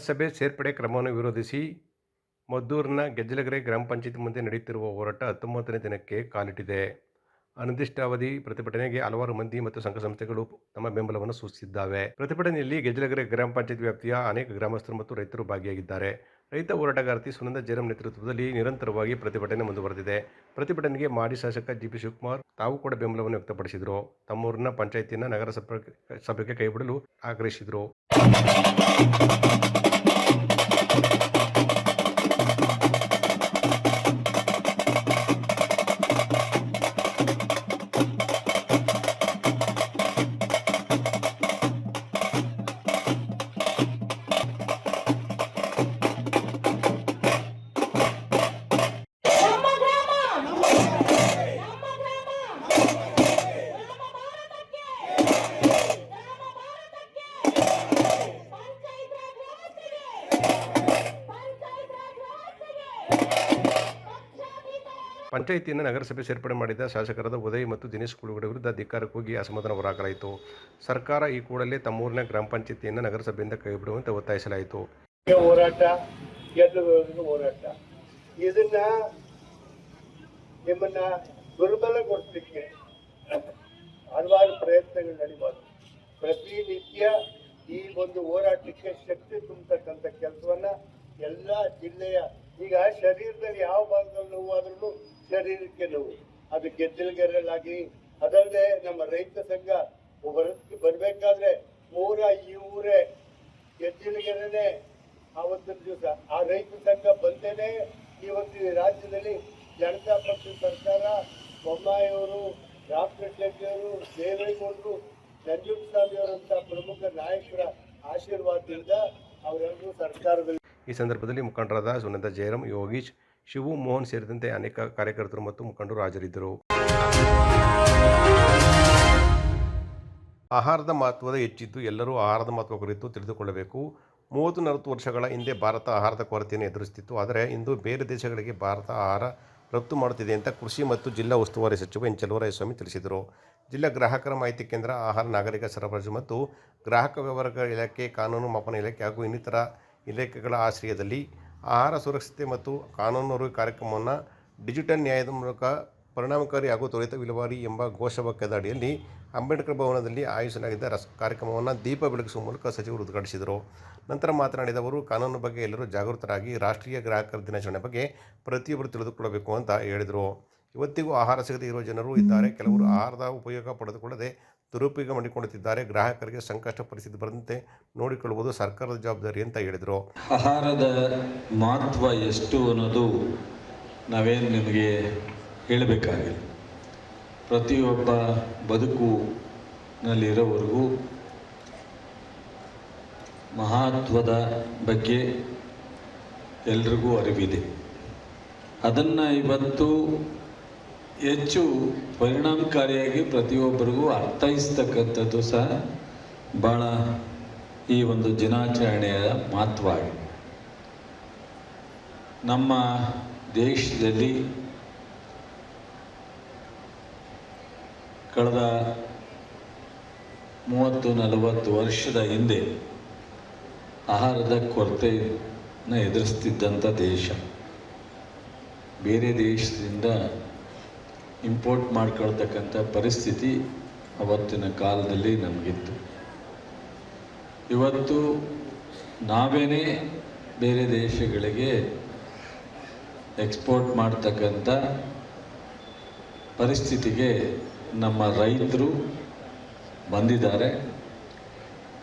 ನಗರಸಭೆ ಸೇರ್ಪಡೆ ಕ್ರಮವನ್ನು ವಿರೋಧಿಸಿ ಮದ್ದೂರಿನ ಗೆಜ್ಜಲಗೆರೆ ಗ್ರಾಮ ಪಂಚಾಯತ್ ಮುಂದೆ ನಡೆಯುತ್ತಿರುವ ಹೋರಾಟ ಹತ್ತೊಂಬತ್ತನೇ ದಿನಕ್ಕೆ ಕಾಲಿಟ್ಟಿದೆ. ಅನಿರ್ದಿಷ್ಟಾವಧಿ ಪ್ರತಿಭಟನೆಗೆ ಹಲವಾರು ಮಂದಿ ಮತ್ತು ಸಂಘ ಸಂಸ್ಥೆಗಳು ತಮ್ಮ ಬೆಂಬಲವನ್ನು ಸೂಚಿಸಿದ್ದಾವೆ. ಪ್ರತಿಭಟನೆಯಲ್ಲಿ ಗೆಜ್ಜಲಗೆರೆ ಗ್ರಾಮ ಪಂಚಾಯತ್ ವ್ಯಾಪ್ತಿಯ ಅನೇಕ ಗ್ರಾಮಸ್ಥರು ಮತ್ತು ರೈತರು ಭಾಗಿಯಾಗಿದ್ದಾರೆ. ರೈತ ಹೋರಾಟಗಾರ್ತಿ ಸುನಂದ ಜೇರಂ ನೇತೃತ್ವದಲ್ಲಿ ನಿರಂತರವಾಗಿ ಪ್ರತಿಭಟನೆ ಮುಂದುವರೆದಿದೆ. ಪ್ರತಿಭಟನೆಗೆ ಮಾಜಿ ಶಾಸಕ ಜಿ ಪಿ ಶಿವಕುಮಾರ್ ತಾವು ಕೂಡ ಬೆಂಬಲವನ್ನು ವ್ಯಕ್ತಪಡಿಸಿದರು. ತಮ್ಮೂರಿನ ಪಂಚಾಯತಿನ ನಗರಸಭೆ ಸಭೆಗೆ ಕೈಬಿಡಲು ಆಗ್ರಹಿಸಿದರು. ಪಂಚಾಯತಿಯನ್ನು ನಗರಸಭೆ ಸೇರ್ಪಡೆ ಮಾಡಿದ ಶಾಸಕರಾದ ಉದಯ್ ಮತ್ತು ದಿನೇಶ್ ಕುಳುಗಡೆ ವಿರುದ್ಧ ಧಿಕ್ಕಾರಕ್ಕೆ ಹೋಗಿ ಅಸಮಾಧಾನ ಹೊರಹಾಕಲಾಯಿತು ಸರ್ಕಾರ ಈ ಕೂಡಲೇ ತಮ್ಮೂರಿನ ಗ್ರಾಮ ಪಂಚಾಯಿತಿಯನ್ನು ನಗರಸಭೆಯಿಂದ ಕೈಬಿಡುವಂತೆ ಒತ್ತಾಯಿಸಲಾಯಿತು. ಹೋರಾಟ ಹೋರಾಟ. ಇದನ್ನ ನಿಮ್ಮನ್ನ ದುರ್ಬಲಗೊಳಿಸಲಿಕ್ಕೆ ಹಲವಾರು ಪ್ರಯತ್ನಗಳು ನಡೀಬಾರ್ದು. ಪ್ರತಿನಿತ್ಯ ಈ ಒಂದು ಹೋರಾಟಕ್ಕೆ ಶಕ್ತಿ ತುಂಬತಕ್ಕಂಥ ಕೆಲಸವನ್ನ ಎಲ್ಲ ಜಿಲ್ಲೆಯ, ಈಗ ಶರೀರದಲ್ಲಿ ಯಾವ ಭಾಗದಲ್ಲಿ ಆದ್ರೂ ಶರೀರಕ್ಕೆ ನೋವು. ಅದು ಗೆದ್ದಲಗೆರಲಾಗಿ ಅದಲ್ಲದೆ ನಮ್ಮ ರೈತ ಸಂಘ ಹೊರಕ್ಕೆ ಬರಬೇಕಾದ್ರೆ ಮೂರ ಈ ಊರೇ ಗೆದ್ದಲಗೆರೆನೆ ಆವತ್ತಿನ ದಿವಸ. ಆ ರೈತ ಸಂಘ ಬಂದೇನೆ ಇವತ್ತು ರಾಜ್ಯದಲ್ಲಿ ಜನತಾ ಪಕ್ಷ ಸರ್ಕಾರ, ಬೊಮ್ಮಾಯಿಯವರು ರಾಮಕೃಷ್ಣ ಶೆಟ್ಟಿಯವರು ದೇವೇಗೌಡರು ಅವರಂತ ಪ್ರಮುಖ ನಾಯಕರ ಆಶೀರ್ವಾದದಿಂದ ಅವರೆಲ್ಲರೂ ಸರ್ಕಾರದಲ್ಲಿ ಈ ಸಂದರ್ಭದಲ್ಲಿ ಮುಖಂಡರಾದ ಸುನಂದ ಜಯರಾಮ್ ಯೋಗೀಶ್, ಶಿವು ಮೋಹನ್ ಸೇರಿದಂತೆ ಅನೇಕ ಕಾರ್ಯಕರ್ತರು ಮತ್ತು ಮುಖಂಡರು ಹಾಜರಿದ್ದರು. ಆಹಾರದ ಮಹತ್ವದ ಹೆಚ್ಚಿದ್ದು, ಎಲ್ಲರೂ ಆಹಾರದ ಮಹತ್ವ ಕುರಿತು ತಿಳಿದುಕೊಳ್ಳಬೇಕು. ಮೂವತ್ತು ನಲವತ್ತು ವರ್ಷಗಳ ಹಿಂದೆ ಭಾರತ ಆಹಾರದ ಕೊರತೆಯನ್ನು ಎದುರಿಸುತ್ತಿತ್ತು ಆದರೆ ಇಂದು ಬೇರೆ ದೇಶಗಳಿಗೆ ಭಾರತ ಆಹಾರ ರಫ್ತು ಮಾಡುತ್ತಿದೆ ಅಂತ ಕೃಷಿ ಮತ್ತು ಜಿಲ್ಲಾ ಉಸ್ತುವಾರಿ ಸಚಿವ ಎನ್. ಚಲುವರಾಯಸ್ವಾಮಿ ತಿಳಿಸಿದರು. ಜಿಲ್ಲಾ ಗ್ರಾಹಕರ ಮಾಹಿತಿ ಕೇಂದ್ರ, ಆಹಾರ ನಾಗರಿಕ ಸರಬರಾಜು ಮತ್ತು ಗ್ರಾಹಕ ವ್ಯವಹಾರಗಳ ಇಲಾಖೆ, ಕಾನೂನು ಮಾಪನ ಇಲಾಖೆ ಹಾಗೂ ಇನ್ನಿತರ ಇಲಾಖೆಗಳ ಆಶ್ರಯದಲ್ಲಿ ಆಹಾರ ಸುರಕ್ಷತೆ ಮತ್ತು ಕಾನೂನು ಕಾರ್ಯಕ್ರಮವನ್ನು ಡಿಜಿಟಲ್ ನ್ಯಾಯದ ಮೂಲಕ ಪರಿಣಾಮಕಾರಿ ಹಾಗೂ ತ್ವರಿತ ವಿಲೇವಾರಿ ಎಂಬ ಘೋಷವಾಕ್ಯದ ಅಡಿಯಲ್ಲಿ ಅಂಬೇಡ್ಕರ್ ಭವನದಲ್ಲಿ ಆಯೋಜಿಸಲಾಗಿದ್ದ ರಸ ಕಾರ್ಯಕ್ರಮವನ್ನು ದೀಪ ಬೆಳಗಿಸುವ ಮೂಲಕ ಸಚಿವರು ಉದ್ಘಾಟಿಸಿದರು. ನಂತರ ಮಾತನಾಡಿದ ಅವರು, ಕಾನೂನು ಬಗ್ಗೆ ಎಲ್ಲರೂ ಜಾಗೃತರಾಗಿ ರಾಷ್ಟ್ರೀಯ ಗ್ರಾಹಕರ ದಿನಾಚರಣೆ ಬಗ್ಗೆ ಪ್ರತಿಯೊಬ್ಬರು ತಿಳಿದುಕೊಳ್ಳಬೇಕು ಅಂತ ಹೇಳಿದರು. ಇವತ್ತಿಗೂ ಆಹಾರ ಸಿಗದೇ ಇರುವ ಜನರು ಇದ್ದಾರೆ. ಕೆಲವರು ಆಹಾರದ ಉಪಯೋಗ ಪಡೆದುಕೊಳ್ಳದೆ ದುರುಪಯೋಗ ಮಾಡಿಕೊಳ್ಳುತ್ತಿದ್ದಾರೆ ಗ್ರಾಹಕರಿಗೆ ಸಂಕಷ್ಟ ಪರಿಸ್ಥಿತಿ ಬರದಂತೆ ನೋಡಿಕೊಳ್ಳುವುದು ಸರ್ಕಾರದ ಜವಾಬ್ದಾರಿ ಅಂತ ಹೇಳಿದರು. ಆಹಾರದ ಮಹತ್ವ ಎಷ್ಟು ಅನ್ನೋದು ನಾವೇನು ನಿಮಗೆ ಹೇಳಬೇಕಾಗಿಲ್ಲ. ಪ್ರತಿಯೊಬ್ಬ ಬದುಕುನಲ್ಲಿರೋವರೆಗೂ ಮಹತ್ವದ ಬಗ್ಗೆ ಎಲ್ರಿಗೂ ಅರಿವಿದೆ. ಅದನ್ನು ಇವತ್ತು ಹೆಚ್ಚು ಪರಿಣಾಮಕಾರಿಯಾಗಿ ಪ್ರತಿಯೊಬ್ಬರಿಗೂ ಅರ್ಥೈಸ್ತಕ್ಕಂಥದ್ದು ಸಹ ಭಾಳ ಈ ಒಂದು ದಿನಾಚರಣೆಯ ಮಹತ್ವ ಆಗಿದೆ ನಮ್ಮ ದೇಶದಲ್ಲಿ ಕಳೆದ ಮೂವತ್ತು ನಲವತ್ತು ವರ್ಷದ ಹಿಂದೆ ಆಹಾರದ ಕೊರತೆಯನ್ನು ಎದುರಿಸ್ತಿದ್ದಂಥ ದೇಶ. ಬೇರೆ ದೇಶದಿಂದ ಇಂಪೋರ್ಟ್ ಮಾಡ್ಕೊಳ್ತಕ್ಕಂಥ ಪರಿಸ್ಥಿತಿ ಅವತ್ತಿನ ಕಾಲದಲ್ಲಿ ನಮಗಿತ್ತು. ಇವತ್ತು ನಾವೇನೇ ಬೇರೆ ದೇಶಗಳಿಗೆ ಎಕ್ಸ್ಪೋರ್ಟ್ ಮಾಡ್ತಕ್ಕಂಥ ಪರಿಸ್ಥಿತಿಗೆ ನಮ್ಮ ರೈತರು ಬಂದಿದ್ದಾರೆ.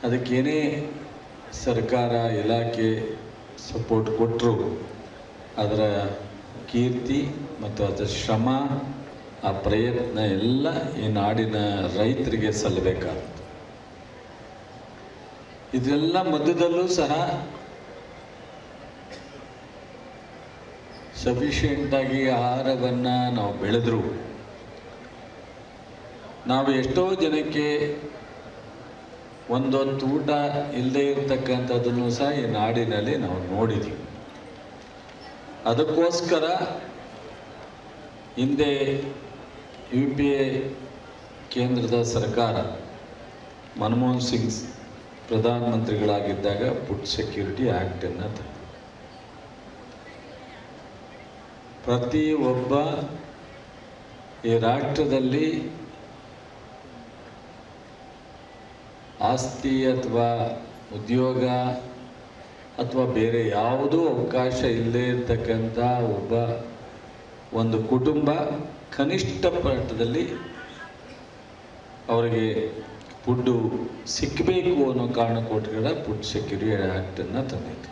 ಅದಕ್ಕೇನೇ ಸರ್ಕಾರ, ಇಲಾಖೆ ಸಪೋರ್ಟ್ ಕೊಟ್ಟರು ಅದರ ಕೀರ್ತಿ ಮತ್ತು ಅದರ ಶ್ರಮ ಆ ಪ್ರಯತ್ನ ಎಲ್ಲ ಈ ನಾಡಿನ ರೈತರಿಗೆ ಸಲ್ಲಬೇಕಾಗುತ್ತೆ ಇದೆಲ್ಲ ಮಧ್ಯದಲ್ಲೂ ಸಹ ಸಫಿಷಿಯೆಂಟಾಗಿ ಆಹಾರವನ್ನು ನಾವು ಬೆಳೆದ್ರು. ನಾವು ಎಷ್ಟೋ ಜನಕ್ಕೆ ಒಂದೊಂದು ಊಟ ಇಲ್ಲದೆ ಇರತಕ್ಕಂಥದ್ದನ್ನು ಸಹ ಈ ನಾಡಿನಲ್ಲಿ ನಾವು ನೋಡಿದ್ದೀವಿ ಅದಕ್ಕೋಸ್ಕರ ಹಿಂದೆ ಯು ಪಿ ಎ ಕೇಂದ್ರದ ಸರ್ಕಾರ ಮನಮೋಹನ್ ಸಿಂಗ್ ಪ್ರಧಾನಮಂತ್ರಿಗಳಾಗಿದ್ದಾಗ ಫುಡ್ ಸೆಕ್ಯೂರಿಟಿ ಆ್ಯಕ್ಟನ್ನು ಪ್ರತಿ ಒಬ್ಬ ಈ ರಾಷ್ಟ್ರದಲ್ಲಿ ಆಸ್ತಿ ಅಥವಾ ಉದ್ಯೋಗ ಅಥವಾ ಬೇರೆ ಯಾವುದೂ ಅವಕಾಶ ಇಲ್ಲದೇ ಇರತಕ್ಕಂಥ ಒಬ್ಬ ಒಂದು ಕುಟುಂಬ ಕನಿಷ್ಠ ಮಟ್ಟದಲ್ಲಿ ಅವರಿಗೆ ಫುಡ್ಡು ಸಿಕ್ಕಬೇಕು ಅನ್ನೋ ಕಾರಣಕ್ಕೋಸ್ಕರ ಫುಡ್ ಸೆಕ್ಯೂರಿಟಿ ಆ್ಯಕ್ಟನ್ನು ತಂದಿತ್ತು.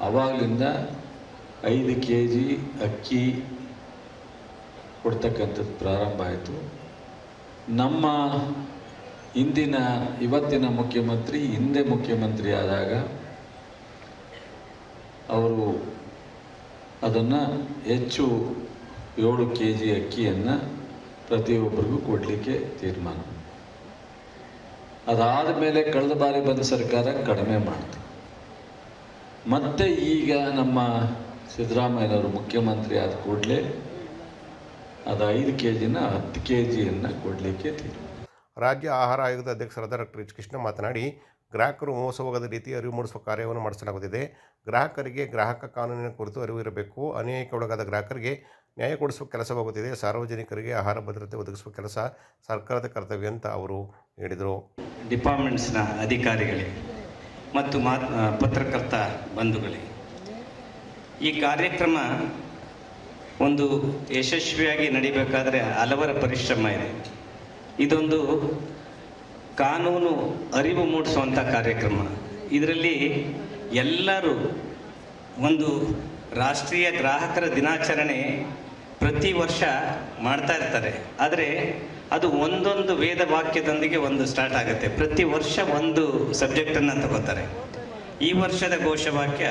ಆವಾಗಲಿಂದ ಐದು ಕೆ ಜಿ ಅಕ್ಕಿ ಕೊಡ್ತಕ್ಕಂಥದ್ದು ಪ್ರಾರಂಭ ಆಯಿತು. ನಮ್ಮ ಇಂದಿನ, ಇವತ್ತಿನ ಮುಖ್ಯಮಂತ್ರಿ, ಹಿಂದೆ ಮುಖ್ಯಮಂತ್ರಿ ಆದಾಗ ಅವರು ಅದನ್ನು ಹೆಚ್ಚು ಏಳು ಕೆ ಜಿ ಅಕ್ಕಿಯನ್ನು ಪ್ರತಿಯೊಬ್ಬರಿಗೂ ಕೊಡಲಿಕ್ಕೆ ತೀರ್ಮಾನ. ಅದಾದ ಮೇಲೆ ಕಳೆದ ಬಾರಿ ಬಂದ ಸರ್ಕಾರ ಕಡಿಮೆ ಮಾಡ್ತು. ಮತ್ತೆ ಈಗ ನಮ್ಮ ಸಿದ್ದರಾಮಯ್ಯನವರು ಮುಖ್ಯಮಂತ್ರಿ ಆದ ಕೂಡಲೇ ಅದು ಐದು ಕೆ ಜಿನ ಹತ್ತು ಕೆ ಜಿಯನ್ನು ಕೊಡಲಿಕ್ಕೆ ತೀರ್ಮಾನ. ರಾಜ್ಯ ಆಹಾರ ಆಯೋಗದ ಅಧ್ಯಕ್ಷರಾದ ಡಾಕ್ಟರ್ ಎಚ್ ಕೃಷ್ಣ ಮಾತನಾಡಿ, ಗ್ರಾಹಕರು ಮೋಸ ಹೋಗದ ರೀತಿ ಅರಿವು ಮೂಡಿಸುವ ಕಾರ್ಯವನ್ನು ಮಾಡಿಸಲಾಗುತ್ತಿದೆ. ಗ್ರಾಹಕರಿಗೆ ಗ್ರಾಹಕ ಕಾನೂನಿನ ಕುರಿತು ಅರಿವು ಇರಬೇಕು. ಅನ್ಯಾಯಕ್ಕೆ ಒಳಗಾದ ಗ್ರಾಹಕರಿಗೆ ನ್ಯಾಯ ಕೊಡಿಸುವ ಕೆಲಸವಾಗುತ್ತಿದೆ ಸಾರ್ವಜನಿಕರಿಗೆ ಆಹಾರ ಭದ್ರತೆ ಒದಗಿಸುವ ಕೆಲಸ ಸರ್ಕಾರದ ಕರ್ತವ್ಯ ಅಂತ ಅವರು ಹೇಳಿದರು. ಡಿಪಾರ್ಟ್ಮೆಂಟ್ಸ್ನ ಅಧಿಕಾರಿಗಳಿಗೆ ಮತ್ತು ಮಾತ್ ಪತ್ರಕರ್ತ ಬಂಧುಗಳಿಗೆ ಈ ಕಾರ್ಯಕ್ರಮ ಒಂದು ಯಶಸ್ವಿಯಾಗಿ ನಡಿಬೇಕಾದರೆ ಹಲವರ ಪರಿಶ್ರಮ ಇದೆ. ಇದೊಂದು ಕಾನೂನು ಅರಿವು ಮೂಡಿಸುವಂಥ ಕಾರ್ಯಕ್ರಮ. ಇದರಲ್ಲಿ ಎಲ್ಲರೂ ಒಂದು ರಾಷ್ಟ್ರೀಯ ಗ್ರಾಹಕರ ದಿನಾಚರಣೆ ಪ್ರತಿ ವರ್ಷ ಮಾಡ್ತಾ ಇರ್ತಾರೆ. ಆದರೆ ಅದು ಒಂದೊಂದು ವೇದ ವಾಕ್ಯದೊಂದಿಗೆ ಒಂದು ಸ್ಟಾರ್ಟ್ ಆಗುತ್ತೆ. ಪ್ರತಿ ವರ್ಷ ಒಂದು ಸಬ್ಜೆಕ್ಟನ್ನು ತಗೋತಾರೆ. ಈ ವರ್ಷದ ಘೋಷವಾಕ್ಯ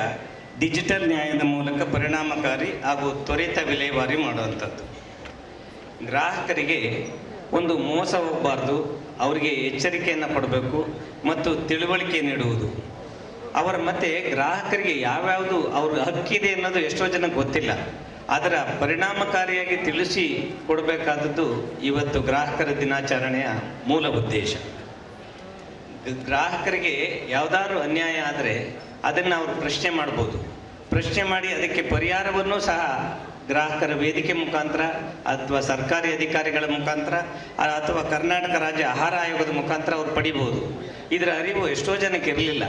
ಡಿಜಿಟಲ್ ನ್ಯಾಯದ ಮೂಲಕ ಪರಿಣಾಮಕಾರಿ ಹಾಗೂ ತ್ವರಿತ ವಿಲೇವಾರಿ ಮಾಡುವಂಥದ್ದು. ಗ್ರಾಹಕರಿಗೆ ಒಂದು ಮೋಸ ಹೋಗಬಾರ್ದು, ಅವರಿಗೆ ಎಚ್ಚರಿಕೆಯನ್ನು ಕೊಡಬೇಕು ಮತ್ತು ತಿಳುವಳಿಕೆ ನೀಡುವುದು. ಅವರ ಮತ್ತೆ ಗ್ರಾಹಕರಿಗೆ ಯಾವ್ಯಾವುದು ಅವ್ರ ಹಕ್ಕಿದೆ ಅನ್ನೋದು ಎಷ್ಟೋ ಜನಕ್ಕೆ ಗೊತ್ತಿಲ್ಲ. ಅದರ ಪರಿಣಾಮಕಾರಿಯಾಗಿ ತಿಳಿಸಿ ಕೊಡಬೇಕಾದದ್ದು ಇವತ್ತು ಗ್ರಾಹಕರ ದಿನಾಚರಣೆಯ ಮೂಲ ಉದ್ದೇಶ. ಗ್ರಾಹಕರಿಗೆ ಯಾವ್ದಾದ್ರು ಅನ್ಯಾಯ ಆದರೆ ಅದನ್ನು ಅವರು ಪ್ರಶ್ನೆ ಮಾಡ್ಬೋದು. ಪ್ರಶ್ನೆ ಮಾಡಿ ಅದಕ್ಕೆ ಪರಿಹಾರವನ್ನು ಸಹ ಗ್ರಾಹಕರ ವೇದಿಕೆ ಮುಖಾಂತರ ಅಥವಾ ಸರ್ಕಾರಿ ಅಧಿಕಾರಿಗಳ ಮುಖಾಂತರ ಅಥವಾ ಕರ್ನಾಟಕ ರಾಜ್ಯ ಆಹಾರ ಆಯೋಗದ ಮುಖಾಂತರ ಅವ್ರು ಪಡಿಬೋದು ಇದರ ಅರಿವು ಎಷ್ಟೋ ಜನಕ್ಕೆ ಇರಲಿಲ್ಲ.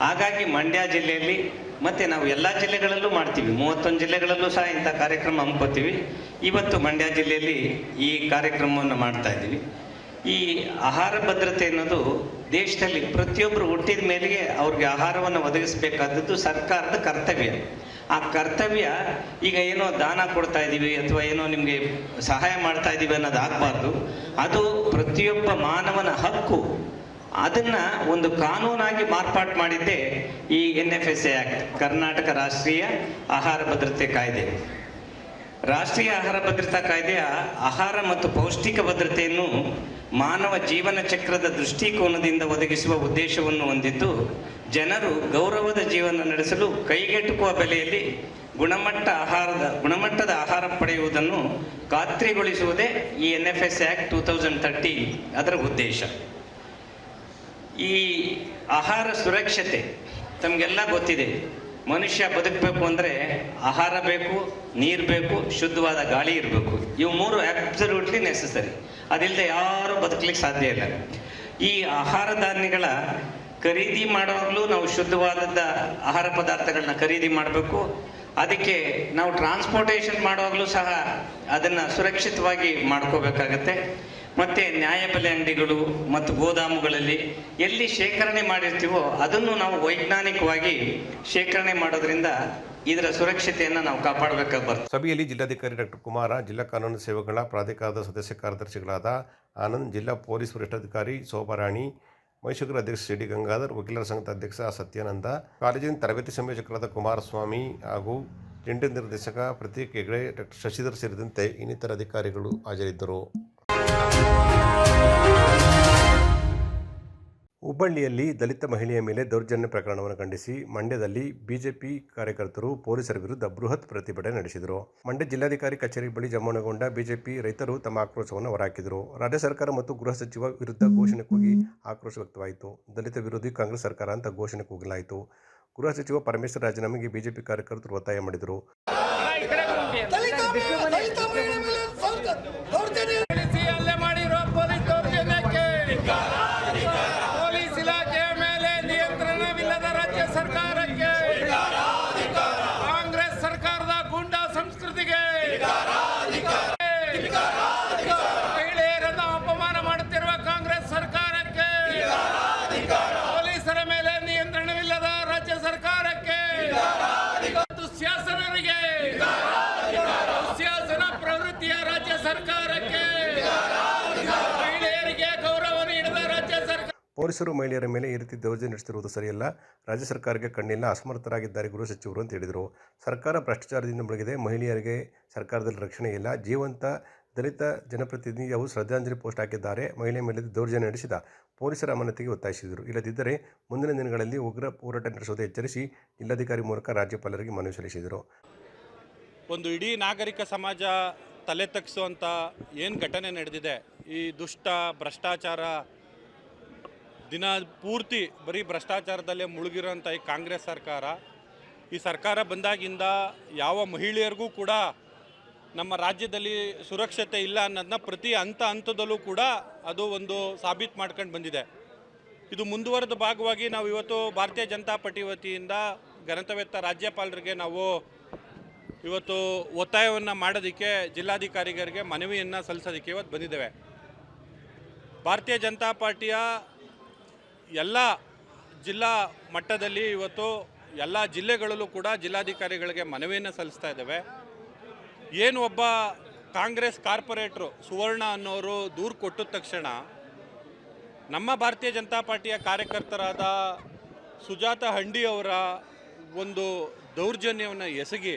ಹಾಗಾಗಿ ಮಂಡ್ಯ ಜಿಲ್ಲೆಯಲ್ಲಿ ಮತ್ತೆ ನಾವು ಎಲ್ಲ ಜಿಲ್ಲೆಗಳಲ್ಲೂ ಮಾಡ್ತೀವಿ. ಮೂವತ್ತೊಂದು ಜಿಲ್ಲೆಗಳಲ್ಲೂ ಸಹ ಇಂಥ ಕಾರ್ಯಕ್ರಮ ಹಮ್ಮಿಕೊತೀವಿ. ಇವತ್ತು ಮಂಡ್ಯ ಜಿಲ್ಲೆಯಲ್ಲಿ ಈ ಕಾರ್ಯಕ್ರಮವನ್ನು ಮಾಡ್ತಾ ಇದ್ದೀವಿ. ಈ ಆಹಾರ ಭದ್ರತೆ ಅನ್ನೋದು ದೇಶದಲ್ಲಿ ಪ್ರತಿಯೊಬ್ಬರು ಹುಟ್ಟಿದ ಮೇಲೆಗೆ ಅವ್ರಿಗೆ ಆಹಾರವನ್ನು ಒದಗಿಸಬೇಕಾದದ್ದು ಸರ್ಕಾರದ ಕರ್ತವ್ಯ. ಆ ಕರ್ತವ್ಯ ಈಗ ಏನೋ ದಾನ ಕೊಡ್ತಾ ಇದ್ದೀವಿ ಅಥವಾ ಏನೋ ನಿಮಗೆ ಸಹಾಯ ಮಾಡ್ತಾ ಇದ್ದೀವಿ ಅನ್ನೋದು ಆಗಬಾರ್ದು. ಅದು ಪ್ರತಿಯೊಬ್ಬ ಮಾನವನ ಹಕ್ಕು. ಅದನ್ನು ಒಂದು ಕಾನೂನಾಗಿ ಮಾರ್ಪಾಟು ಮಾಡಿದ್ದೇ ಈ N F S A act, Karnataka ರಾಷ್ಟ್ರೀಯ ಆಹಾರ ಭದ್ರತೆ ಕಾಯ್ದೆ. ರಾಷ್ಟ್ರೀಯ ಆಹಾರ ಭದ್ರತಾ ಕಾಯ್ದೆಯ ಆಹಾರ ಮತ್ತು ಪೌಷ್ಟಿಕ ಭದ್ರತೆಯನ್ನು ಮಾನವ ಜೀವನ ಚಕ್ರದ ದೃಷ್ಟಿಕೋನದಿಂದ ಒದಗಿಸುವ ಉದ್ದೇಶವನ್ನು ಹೊಂದಿದ್ದು, ಜನರು ಗೌರವದ ಜೀವನ ನಡೆಸಲು ಕೈಗೆಟುಕುವ ಬೆಲೆಯಲ್ಲಿ ಗುಣಮಟ್ಟ ಆಹಾರದ, ಗುಣಮಟ್ಟದ ಆಹಾರ ಪಡೆಯುವುದನ್ನು ಖಾತ್ರಿಗೊಳಿಸುವುದೇ ಈ N F S act two thousand thirty ಅದರ ಉದ್ದೇಶ. ಈ ಆಹಾರ ಸುರಕ್ಷತೆ ತಮಗೆಲ್ಲ ಗೊತ್ತಿದೆ. ಮನುಷ್ಯ ಬದುಕಬೇಕು ಅಂದರೆ ಆಹಾರ ಬೇಕು, ನೀರು ಬೇಕು, ಶುದ್ಧವಾದ ಗಾಳಿ ಇರಬೇಕು. ಇವು ಮೂರು ಅಬ್ಸಲ್ಯೂಟ್ಲಿ ನೆಸೆಸರಿ ಅದಿಲ್ಲದೆ ಯಾರೂ ಬದುಕಲಿಕ್ಕೆ ಸಾಧ್ಯ ಇಲ್ಲ. ಈ ಆಹಾರ ಧಾನ್ಯಗಳ ಖರೀದಿ ಮಾಡುವಾಗಲೂ ನಾವು ಶುದ್ಧವಾದ ಆಹಾರ ಪದಾರ್ಥಗಳನ್ನ ಖರೀದಿ ಮಾಡಬೇಕು. ಅದಕ್ಕೆ ನಾವು ಟ್ರಾನ್ಸ್ಪೋರ್ಟೇಷನ್ ಮಾಡುವಾಗಲೂ ಸಹ ಅದನ್ನು ಸುರಕ್ಷಿತವಾಗಿ ಮಾಡ್ಕೋಬೇಕಾಗತ್ತೆ. ಮತ್ತು ನ್ಯಾಯಬೆಲೆ ಅಂಗಡಿಗಳು ಮತ್ತು ಗೋದಾಮುಗಳಲ್ಲಿ ಎಲ್ಲಿ ಶೇಖರಣೆ ಮಾಡಿರ್ತೀವೋ ಅದನ್ನು ನಾವು ವೈಜ್ಞಾನಿಕವಾಗಿ ಶೇಖರಣೆ ಮಾಡೋದ್ರಿಂದ ಇದರ ಸುರಕ್ಷತೆಯನ್ನು ನಾವು ಕಾಪಾಡಬೇಕಾಗಿ ಬರ್ತದೆ ಸಭೆಯಲ್ಲಿ ಜಿಲ್ಲಾಧಿಕಾರಿ ಡಾಕ್ಟರ್ ಕುಮಾರ, ಜಿಲ್ಲಾ ಕಾನೂನು ಸೇವೆಗಳ ಪ್ರಾಧಿಕಾರದ ಸದಸ್ಯ ಕಾರ್ಯದರ್ಶಿಗಳಾದ ಆನಂದ್, ಜಿಲ್ಲಾ ಪೊಲೀಸ್ ವರಿಷ್ಠಾಧಿಕಾರಿ ಶೋಭಾರಾಣಿ, ಮೈಸೂರು ಅಧ್ಯಕ್ಷ ಸಿ ಡಿ ಗಂಗಾಧರ್, ವಕೀಲರ ಸಂಘದ ಅಧ್ಯಕ್ಷ ಸತ್ಯಾನಂದ, ಕಾಲೇಜಿನ ತರಬೇತಿ ಸಂಯೋಜಕರಾದ ಕುಮಾರಸ್ವಾಮಿ ಹಾಗೂ ಜಂಟಿ ನಿರ್ದೇಶಕ ಪ್ರತೀಕ್ ಹೆಗ್ಡೆ, ಡಾಕ್ಟರ್ ಶಶಿಧರ್ ಸೇರಿದಂತೆ ಇನ್ನಿತರ ಅಧಿಕಾರಿಗಳು ಹಾಜರಿದ್ದರು. ಹುಬ್ಬಳ್ಳಿಯಲ್ಲಿ ದಲಿತ ಮಹಿಳೆಯ ಮೇಲೆ ದೌರ್ಜನ್ಯ ಪ್ರಕರಣವನ್ನು ಖಂಡಿಸಿ ಮಂಡ್ಯದಲ್ಲಿ ಬಿಜೆಪಿ ಕಾರ್ಯಕರ್ತರು ಪೊಲೀಸರ ವಿರುದ್ಧ ಬೃಹತ್ ಪ್ರತಿಭಟನೆ ನಡೆಸಿದರು. ಮಂಡ್ಯ ಜಿಲ್ಲಾಧಿಕಾರಿ ಕಚೇರಿ ಬಳಿ ಜಮಾವಣೆಗೊಂಡ ಬಿಜೆಪಿ ರೈತರು ತಮ್ಮ ಆಕ್ರೋಶವನ್ನು ಹೊರಹಾಕಿದರು. ರಾಜ್ಯ ಸರ್ಕಾರ ಮತ್ತು ಗೃಹ ಸಚಿವ ವಿರುದ್ಧ ಘೋಷಣೆ ಕೂಗಿ ಆಕ್ರೋಶ ವ್ಯಕ್ತವಾಯಿತು. ದಲಿತ ವಿರೋಧಿ ಕಾಂಗ್ರೆಸ್ ಸರ್ಕಾರ ಅಂತ ಘೋಷಣೆ ಕೂಗಲಾಯಿತು. ಗೃಹ ಸಚಿವ ಪರಮೇಶ್ವರ್ ರಾಜೀನಾಮೆಗೆ ಬಿಜೆಪಿ ಕಾರ್ಯಕರ್ತರು ಒತ್ತಾಯ ಮಾಡಿದರು. ಸರ್ಕಾರಕ್ಕೆ ಮಹಿಳೆಯರಿಗೆ ಗೌರವ ನೀಡದ ರಾಜ್ಯ ಸರ್ಕಾರ. ಪೊಲೀಸರು ಮಹಿಳೆಯರ ಮೇಲೆ ಈ ರೀತಿ ದೌರ್ಜನ್ಯ ನಡೆಸುತ್ತಿರುವುದು ಸರಿಯಲ್ಲ. ರಾಜ್ಯ ಸರ್ಕಾರಕ್ಕೆ ಕಣ್ಣಿಲ್ಲ ಅಸಮರ್ಥರಾಗಿದ್ದಾರೆ ಗೃಹ ಸಚಿವರು ಅಂತ ಹೇಳಿದರು. ಸರ್ಕಾರ ಭ್ರಷ್ಟಾಚಾರದಿಂದ ಮುಳುಗಿದೆ ಮಹಿಳೆಯರಿಗೆ ಸರ್ಕಾರದಲ್ಲಿ ರಕ್ಷಣೆ ಇಲ್ಲ. ಜೀವಂತ ದಲಿತ ಜನಪ್ರತಿನಿಧಿಯು ಶ್ರದ್ಧಾಂಜಲಿ ಪೋಸ್ಟ್ ಹಾಕಿದ್ದಾರೆ ಮಹಿಳೆ ಮೇಲೆ ದೌರ್ಜನ್ಯ ನಡೆಸಿದ ಪೊಲೀಸರ ಅಮಾನತಿಗೆ ಒತ್ತಾಯಿಸಿದರು. ಇಲ್ಲದಿದ್ದರೆ ಮುಂದಿನ ದಿನಗಳಲ್ಲಿ ಉಗ್ರ ಹೋರಾಟ ನಡೆಸುವುದು ಎಚ್ಚರಿಸಿ ಜಿಲ್ಲಾಧಿಕಾರಿ ಮೂಲಕ ರಾಜ್ಯಪಾಲರಿಗೆ ಮನವಿ ಸಲ್ಲಿಸಿದರು. ಒಂದು ಇಡೀ ನಾಗರಿಕ ಸಮಾಜ ತಲೆ ತಗ್ಸುವಂಥ ಏನು ಘಟನೆ ನಡೆದಿದೆ, ಈ ದುಷ್ಟ ಭ್ರಷ್ಟಾಚಾರ ದಿನ ಪೂರ್ತಿ ಬರೀ ಭ್ರಷ್ಟಾಚಾರದಲ್ಲೇ ಮುಳುಗಿರೋಂಥ ಈ ಕಾಂಗ್ರೆಸ್ ಸರ್ಕಾರ, ಈ ಸರ್ಕಾರ ಬಂದಾಗಿಂದ ಯಾವ ಮಹಿಳೆಯರಿಗೂ ಕೂಡ ನಮ್ಮ ರಾಜ್ಯದಲ್ಲಿ ಸುರಕ್ಷತೆ ಇಲ್ಲ ಅನ್ನೋದನ್ನ ಪ್ರತಿ ಹಂತ ಹಂತದಲ್ಲೂ ಕೂಡ ಅದು ಒಂದು ಸಾಬೀತು ಮಾಡ್ಕೊಂಡು ಬಂದಿದೆ. ಇದು ಮುಂದುವರೆದ ಭಾಗವಾಗಿ ನಾವು ಇವತ್ತು ಭಾರತೀಯ ಜನತಾ ಪಾರ್ಟಿ ವತಿಯಿಂದ ಗಣತವೆತ್ತ ರಾಜ್ಯಪಾಲರಿಗೆ ನಾವು ಇವತ್ತು ಒತ್ತಾಯವನ್ನು ಮಾಡೋದಕ್ಕೆ ಜಿಲ್ಲಾಧಿಕಾರಿಗಳಿಗೆ ಮನವಿಯನ್ನು ಸಲ್ಲಿಸೋದಕ್ಕೆ ಇವತ್ತು ಬಂದಿದ್ದೇವೆ. ಭಾರತೀಯ ಜನತಾ ಪಾರ್ಟಿಯ ಎಲ್ಲ ಜಿಲ್ಲಾ ಮಟ್ಟದಲ್ಲಿ ಇವತ್ತು ಎಲ್ಲ ಜಿಲ್ಲೆಗಳಲ್ಲೂ ಕೂಡ ಜಿಲ್ಲಾಧಿಕಾರಿಗಳಿಗೆ ಮನವಿಯನ್ನು ಸಲ್ಲಿಸ್ತಾ ಇದ್ದೇವೆ. ಏನು ಒಬ್ಬ ಕಾಂಗ್ರೆಸ್ ಕಾರ್ಪೊರೇಟ್ರು ಸುವರ್ಣ ಅನ್ನೋರು ದೂರು ಕೊಟ್ಟಿದ ತಕ್ಷಣ ನಮ್ಮ ಭಾರತೀಯ ಜನತಾ ಪಾರ್ಟಿಯ ಕಾರ್ಯಕರ್ತರಾದ ಸುಜಾತ ಹಂಡಿಯವರ ಒಂದು ದೌರ್ಜನ್ಯವನ್ನು ಎಸಗಿ